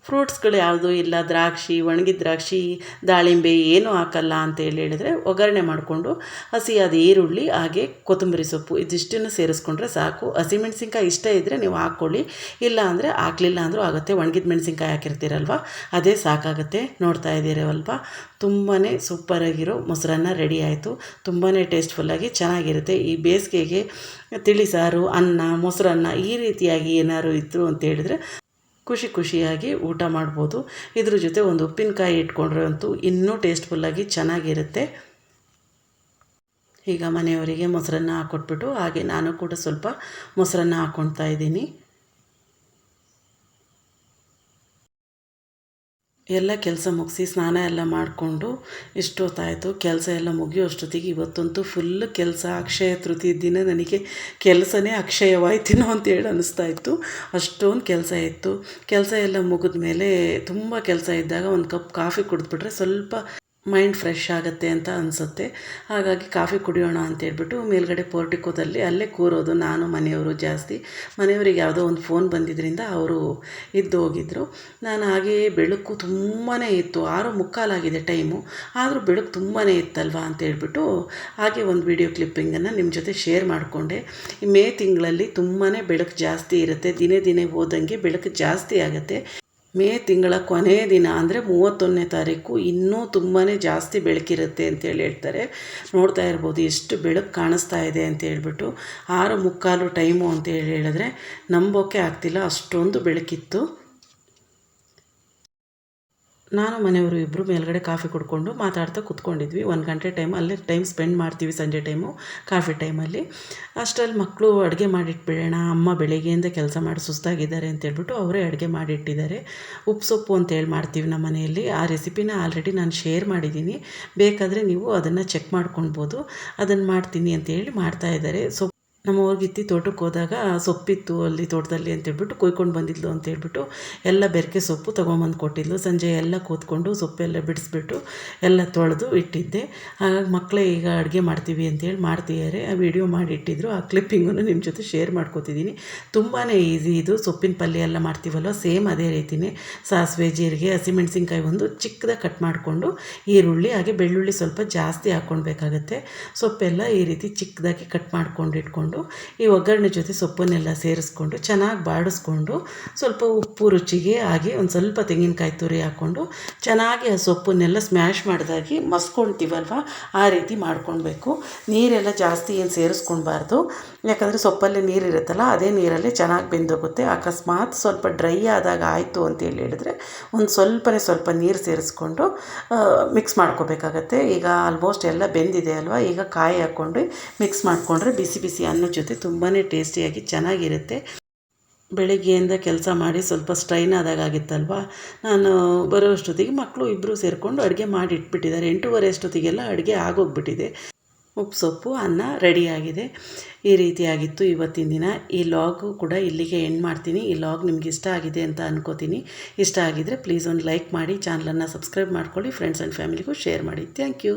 A: ಫ್ರೂಟ್ಸ್ಗಳು ಯಾವುದೂ ಇಲ್ಲ, ದ್ರಾಕ್ಷಿ ಒಣಗಿದ ದ್ರಾಕ್ಷಿ, ದಾಳಿಂಬೆ ಏನೂ ಹಾಕಲ್ಲ ಅಂತೇಳಿ ಹೇಳಿದರೆ ಒಗ್ಗರಣೆ ಮಾಡಿಕೊಂಡು ಹಸಿಯಾದ ಈರುಳ್ಳಿ, ಹಾಗೆ ಕೊತ್ತಂಬರಿ ಸೊಪ್ಪು ಇದಿಷ್ಟನ್ನು ಸೇರಿಸ್ಕೊಂಡ್ರೆ ಸಾಕು. ಹಸಿಮೆಣ್ಸಿನ್ಕಾಯಿ ಇಷ್ಟ ಇದ್ದರೆ ನೀವು ಹಾಕ್ಕೊಳ್ಳಿ. ಇಲ್ಲ ಅಂದರೆ ಹಾಕ್ಲಿಲ್ಲ ಅಂದರೂ ಆಗುತ್ತೆ. ಒಣಗಿದ ಮೆಣಸಿನ್ಕಾಯಿ ಹಾಕಿರ್ತೀರಲ್ವ, ಅದೇ ಸಾಕಾಗುತ್ತೆ. ನೋಡ್ತಾ ಇದ್ದೀರಲ್ವ ತುಂಬಾ ಸೂಪರಾಗಿರೋ ಮೊಸರನ್ನ ರೆಡಿ ಆಯಿತು. ತುಂಬಾ ಟೇಸ್ಟ್ಫುಲ್ಲಾಗಿ ಚೆನ್ನಾಗಿರುತ್ತೆ. ಈ ಬೇಸಿಗೆಗೆ ತಿಳಿಸಾರು ಅನ್ನ, ಮೊಸರನ್ನ ಈ ರೀತಿಯಾಗಿ ಏನಾದ್ರು ಇತ್ತು ಅಂತ ಹೇಳಿದ್ರೆ ಖುಷಿ ಖುಷಿಯಾಗಿ ಊಟ ಮಾಡ್ಬೋದು. ಇದ್ರ ಜೊತೆ ಒಂದು ಉಪ್ಪಿನಕಾಯಿ ಇಟ್ಕೊಂಡ್ರೆ ಅಂತೂ ಇನ್ನೂ ಟೇಸ್ಟ್ಫುಲ್ಲಾಗಿ ಚೆನ್ನಾಗಿರುತ್ತೆ. ಈಗ ಮನೆಯವರಿಗೆ ಮೊಸರನ್ನ ಹಾಕ್ಕೊಟ್ಬಿಟ್ಟು ಹಾಗೆ ನಾನು ಕೂಡ ಸ್ವಲ್ಪ ಮೊಸರನ್ನ ಹಾಕ್ಕೊಳ್ತಾ ಇದ್ದೀನಿ. ಎಲ್ಲ ಕೆಲಸ ಮುಗಿಸಿ ಸ್ನಾನ ಎಲ್ಲ ಮಾಡಿಕೊಂಡು ಇಷ್ಟೊತ್ತಾಯಿತು. ಕೆಲಸ ಎಲ್ಲ ಮುಗಿಯೋಷ್ಟೊತ್ತಿಗೆ ಇವತ್ತಂತೂ ಫುಲ್ ಕೆಲಸ, ಅಕ್ಷಯ ತೃತೀಯ ದಿನ ನನಗೆ ಕೆಲಸನೇ ಅಕ್ಷಯವಾಯ್ತೇನೋ ಅಂತೇಳಿ ಅನ್ನಿಸ್ತಾ ಇತ್ತು. ಅಷ್ಟೊಂದು ಕೆಲಸ ಇತ್ತು. ಕೆಲಸ ಎಲ್ಲ ಮುಗಿದ ಮೇಲೆ ತುಂಬ ಕೆಲಸ ಇದ್ದಾಗ ಒಂದು ಕಪ್ ಕಾಫಿ ಕುಡಿದ್ಬಿಟ್ರೆ ಸ್ವಲ್ಪ ಮೈಂಡ್ ಫ್ರೆಶ್ ಆಗುತ್ತೆ ಅಂತ ಅನಿಸುತ್ತೆ. ಹಾಗಾಗಿ ಕಾಫಿ ಕುಡಿಯೋಣ ಅಂತೇಳ್ಬಿಟ್ಟು ಮೇಲ್ಗಡೆ ಪೋರ್ಟಿಕೋದಲ್ಲಿ ಅಲ್ಲೇ ಕೂರೋದು ನಾನು, ಮನೆಯವರು ಜಾಸ್ತಿ. ಮನೆಯವರಿಗೆ ಯಾವುದೋ ಒಂದು ಫೋನ್ ಬಂದಿದ್ದರಿಂದ ಅವರು ಇದ್ದು ಹೋಗಿದ್ದರು ನಾನು ಹಾಗೆಯೇ ಬೆಳಕು ತುಂಬಾ ಇತ್ತು, ಆರು ಮುಕ್ಕಾಲಾಗಿದೆ ಟೈಮು. ಆದರೂ ಬೆಳಕು ತುಂಬಾ ಇತ್ತಲ್ವಾ ಅಂತೇಳ್ಬಿಟ್ಟು ಹಾಗೆ ಒಂದು ವಿಡಿಯೋ ಕ್ಲಿಪ್ಪಿಂಗನ್ನು ನಿಮ್ಮ ಜೊತೆ ಶೇರ್ ಮಾಡಿಕೊಂಡೆ. ಮೇ ತಿಂಗಳಲ್ಲಿ ತುಂಬಾ ಬೆಳಕು ಜಾಸ್ತಿ ಇರುತ್ತೆ. ದಿನೇ ದಿನೇ ಹೋದಂಗೆ ಬೆಳಕು ಜಾಸ್ತಿ ಆಗುತ್ತೆ. ಮೇ ತಿಂಗಳ ಕೊನೆಯ ದಿನ ಅಂದರೆ ಮೂವತ್ತೊಂದನೇ ತಾರೀಕು ಇನ್ನೂ ತುಂಬಾ ಜಾಸ್ತಿ ಬೆಳಕಿರುತ್ತೆ ಅಂತೇಳಿ ಹೇಳ್ತಾರೆ. ನೋಡ್ತಾ ಇರ್ಬೋದು ಎಷ್ಟು ಬೆಳಕು ಕಾಣಿಸ್ತಾ ಇದೆ ಅಂತ ಹೇಳ್ಬಿಟ್ಟು ಆರು ಮುಕ್ಕಾಲು ಟೈಮು ಅಂತೇಳಿ ಹೇಳಿದ್ರೆ ನಂಬೋಕೆ ಆಗ್ತಿಲ್ಲ ಅಷ್ಟೊಂದು ಬೆಳಕಿತ್ತು. ನಾನು, ಮನೆಯವರು ಇಬ್ಬರು ಮೇಲ್ಗಡೆ ಕಾಫಿ ಕುಡ್ಕೊಂಡು ಮಾತಾಡ್ತಾ ಕೂತ್ಕೊಂಡಿದ್ವಿ. ಒಂದು ಗಂಟೆ ಟೈಮ್ ಅಲ್ಲೇ ಟೈಮ್ ಸ್ಪೆಂಡ್ ಮಾಡ್ತೀವಿ ಸಂಜೆ ಟೈಮು ಕಾಫಿ ಟೈಮಲ್ಲಿ ಅಷ್ಟರಲ್ಲಿ ಮಕ್ಕಳು ಅಡುಗೆ ಮಾಡಿಟ್ಬಿಡೋಣ, ಅಮ್ಮ ಬೆಳಗ್ಗೆಯಿಂದ ಕೆಲಸ ಮಾಡಿ ಸುಸ್ತಾಗಿದ್ದಾರೆ ಅಂತೇಳ್ಬಿಟ್ಟು ಅವರೇ ಅಡುಗೆ ಮಾಡಿಟ್ಟಿದ್ದಾರೆ. ಉಪ್ಪು ಸೊಪ್ಪು ಅಂತೇಳಿ ಮಾಡ್ತೀವಿ ನಮ್ಮ ಮನೆಯಲ್ಲಿ. ಆ ರೆಸಿಪಿನ ಆಲ್ರೆಡಿ ನಾನು ಶೇರ್ ಮಾಡಿದ್ದೀನಿ. ಬೇಕಾದರೆ ನೀವು ಅದನ್ನು ಚೆಕ್ ಮಾಡ್ಕೊಳ್ಬೋದು. ಅದನ್ನು ಮಾಡ್ತೀನಿ ಅಂತೇಳಿ ಮಾಡ್ತಾ ಇದ್ದಾರೆ. ಸೊಪ್ಪು ನಮ್ಮ ಗಿತ್ತಿ ತೋಟಕ್ಕೆ ಹೋದಾಗ ಸೊಪ್ಪಿತ್ತು ಅಲ್ಲಿ ತೋಟದಲ್ಲಿ ಅಂತೇಳ್ಬಿಟ್ಟು ಕೊಯ್ಕೊಂಡು ಬಂದಿದ್ಲು ಅಂತೇಳ್ಬಿಟ್ಟು ಎಲ್ಲ ಬೆರಕೆ ಸೊಪ್ಪು ತೊಗೊಂಬಂದು ಕೊಟ್ಟಿದ್ಲು. ಸಂಜೆ ಎಲ್ಲ ಕೂತ್ಕೊಂಡು ಸೊಪ್ಪೆಲ್ಲ ಬಿಡಿಸ್ಬಿಟ್ಟು ಎಲ್ಲ ತೊಳೆದು ಇಟ್ಟಿದ್ದೆ. ಹಾಗಾಗಿ ಮಕ್ಕಳೇ ಈಗ ಅಡುಗೆ ಮಾಡ್ತೀವಿ ಅಂತೇಳಿ ಮಾಡ್ತಿದ್ದಾರೆ. ಆ ವಿಡಿಯೋ ಮಾಡಿ ಇಟ್ಟಿದ್ರು. ಆ ಕ್ಲಿಪ್ಪಿಂಗನ್ನು ನಿಮ್ಮ ಜೊತೆ ಶೇರ್ ಮಾಡ್ಕೋತಿದ್ದೀನಿ. ತುಂಬಾ ಈಸಿ ಇದು. ಸೊಪ್ಪಿನ ಪಲ್ಯ ಎಲ್ಲ ಮಾಡ್ತೀವಲ್ವ? ಸೇಮ್ ಅದೇ ರೀತಿಯೇ ಸಾಸಿವೆ, ಜೀರಿಗೆ ಹಸಿಮೆಣ್ಸಿನ್ಕಾಯಿ ಒಂದು ಚಿಕ್ಕದಾಗಿ ಕಟ್ ಮಾಡಿಕೊಂಡು ಈರುಳ್ಳಿ, ಹಾಗೆ ಬೆಳ್ಳುಳ್ಳಿ ಸ್ವಲ್ಪ ಜಾಸ್ತಿ ಹಾಕ್ಕೊಳ್ಬೇಕಾಗತ್ತೆ. ಸೊಪ್ಪೆಲ್ಲ ಈ ರೀತಿ ಚಿಕ್ಕದಾಗಿ ಕಟ್ ಮಾಡ್ಕೊಂಡು ಇಟ್ಕೊಂಡು ಈ ಒಗ್ಗರಣೆ ಜೊತೆ ಸೊಪ್ಪನ್ನೆಲ್ಲ ಸೇರಿಸ್ಕೊಂಡು, ಚೆನ್ನಾಗಿ ಬಾಡಿಸ್ಕೊಂಡು, ಸ್ವಲ್ಪ ಉಪ್ಪು ರುಚಿಗೆ ಹಾಗೆ ಒಂದು ಸ್ವಲ್ಪ ತೆಂಗಿನಕಾಯಿ ತುರಿ ಹಾಕ್ಕೊಂಡು, ಚೆನ್ನಾಗಿ ಆ ಸೊಪ್ಪನ್ನೆಲ್ಲ ಸ್ಮ್ಯಾಶ್ ಮಾಡಿದಾಗಿ ಮಸ್ಕೊಳ್ತೀವಲ್ವ ಆ ರೀತಿ ಮಾಡ್ಕೊಳ್ಬೇಕು. ನೀರೆಲ್ಲ ಜಾಸ್ತಿ ಏನು ಸೇರಿಸ್ಕೊಳ್ಬಾರ್ದು. ಯಾಕಂದರೆ ಸೊಪ್ಪಲ್ಲಿ ನೀರಿರುತ್ತಲ್ಲ, ಅದೇ ನೀರಲ್ಲೇ ಚೆನ್ನಾಗಿ ಬೆಂದೋಗುತ್ತೆ. ಅಕಸ್ಮಾತ್ ಸ್ವಲ್ಪ ಡ್ರೈ ಆದಾಗ ಆಯಿತು ಅಂತೇಳಿ ಹೇಳಿದ್ರೆ, ಒಂದು ಸ್ವಲ್ಪನೇ ಸ್ವಲ್ಪ ನೀರು ಸೇರಿಸ್ಕೊಂಡು ಮಿಕ್ಸ್ ಮಾಡ್ಕೋಬೇಕಾಗತ್ತೆ. ಈಗ ಆಲ್ಮೋಸ್ಟ್ ಎಲ್ಲ ಬೆಂದಿದೆ ಅಲ್ವಾ? ಈಗ ಕಾಯಿ ಹಾಕ್ಕೊಂಡು ಮಿಕ್ಸ್ ಮಾಡಿಕೊಂಡ್ರೆ ಬಿಸಿ ಬಿಸಿ ಅನ್ನದ ಜೊತೆ ತುಂಬಾ ಟೇಸ್ಟಿಯಾಗಿ ಚೆನ್ನಾಗಿರುತ್ತೆ. ಬೆಳಗ್ಗೆಯಿಂದ ಕೆಲಸ ಮಾಡಿ ಸ್ವಲ್ಪ ಸ್ಟ್ರೈನ್ ಆದಾಗ ಆಗಿತ್ತಲ್ವ ನಾನು ಬರೋ ಅಷ್ಟೊತ್ತಿಗೆ ಮಕ್ಕಳು ಇಬ್ಬರು ಸೇರಿಕೊಂಡು ಅಡುಗೆ ಮಾಡಿ ಇಟ್ಬಿಟ್ಟಿದ್ದಾರೆ ಎಂಟೂವರೆ ಅಷ್ಟೊತ್ತಿಗೆಲ್ಲ ಅಡುಗೆ ಆಗೋಗ್ಬಿಟ್ಟಿದೆ. ಉಪ್ಪು ಸೊಪ್ಪು, ಅನ್ನ ರೆಡಿಯಾಗಿದೆ ಈ ರೀತಿಯಾಗಿತ್ತು ಇವತ್ತಿನ ದಿನ. ಈ ಲಾಗು ಕೂಡ ಇಲ್ಲಿಗೆ ಎಂಡ್ ಮಾಡ್ತೀನಿ. ಈ ಲಾಗ್ ನಿಮ್ಗೆ ಇಷ್ಟ ಆಗಿದೆ ಅಂತ ಅನ್ಕೋತೀನಿ. ಇಷ್ಟ ಆಗಿದರೆ ಪ್ಲೀಸ್ ಒಂದು ಲೈಕ್ ಮಾಡಿ ಚಾನಲನ್ನು ಸಬ್ಸ್ಕ್ರೈಬ್ ಮಾಡ್ಕೊಳ್ಳಿ. ಫ್ರೆಂಡ್ಸ್ ಆ್ಯಂಡ್ ಫ್ಯಾಮಿಲಿಗೂ ಶೇರ್ ಮಾಡಿ. Thank you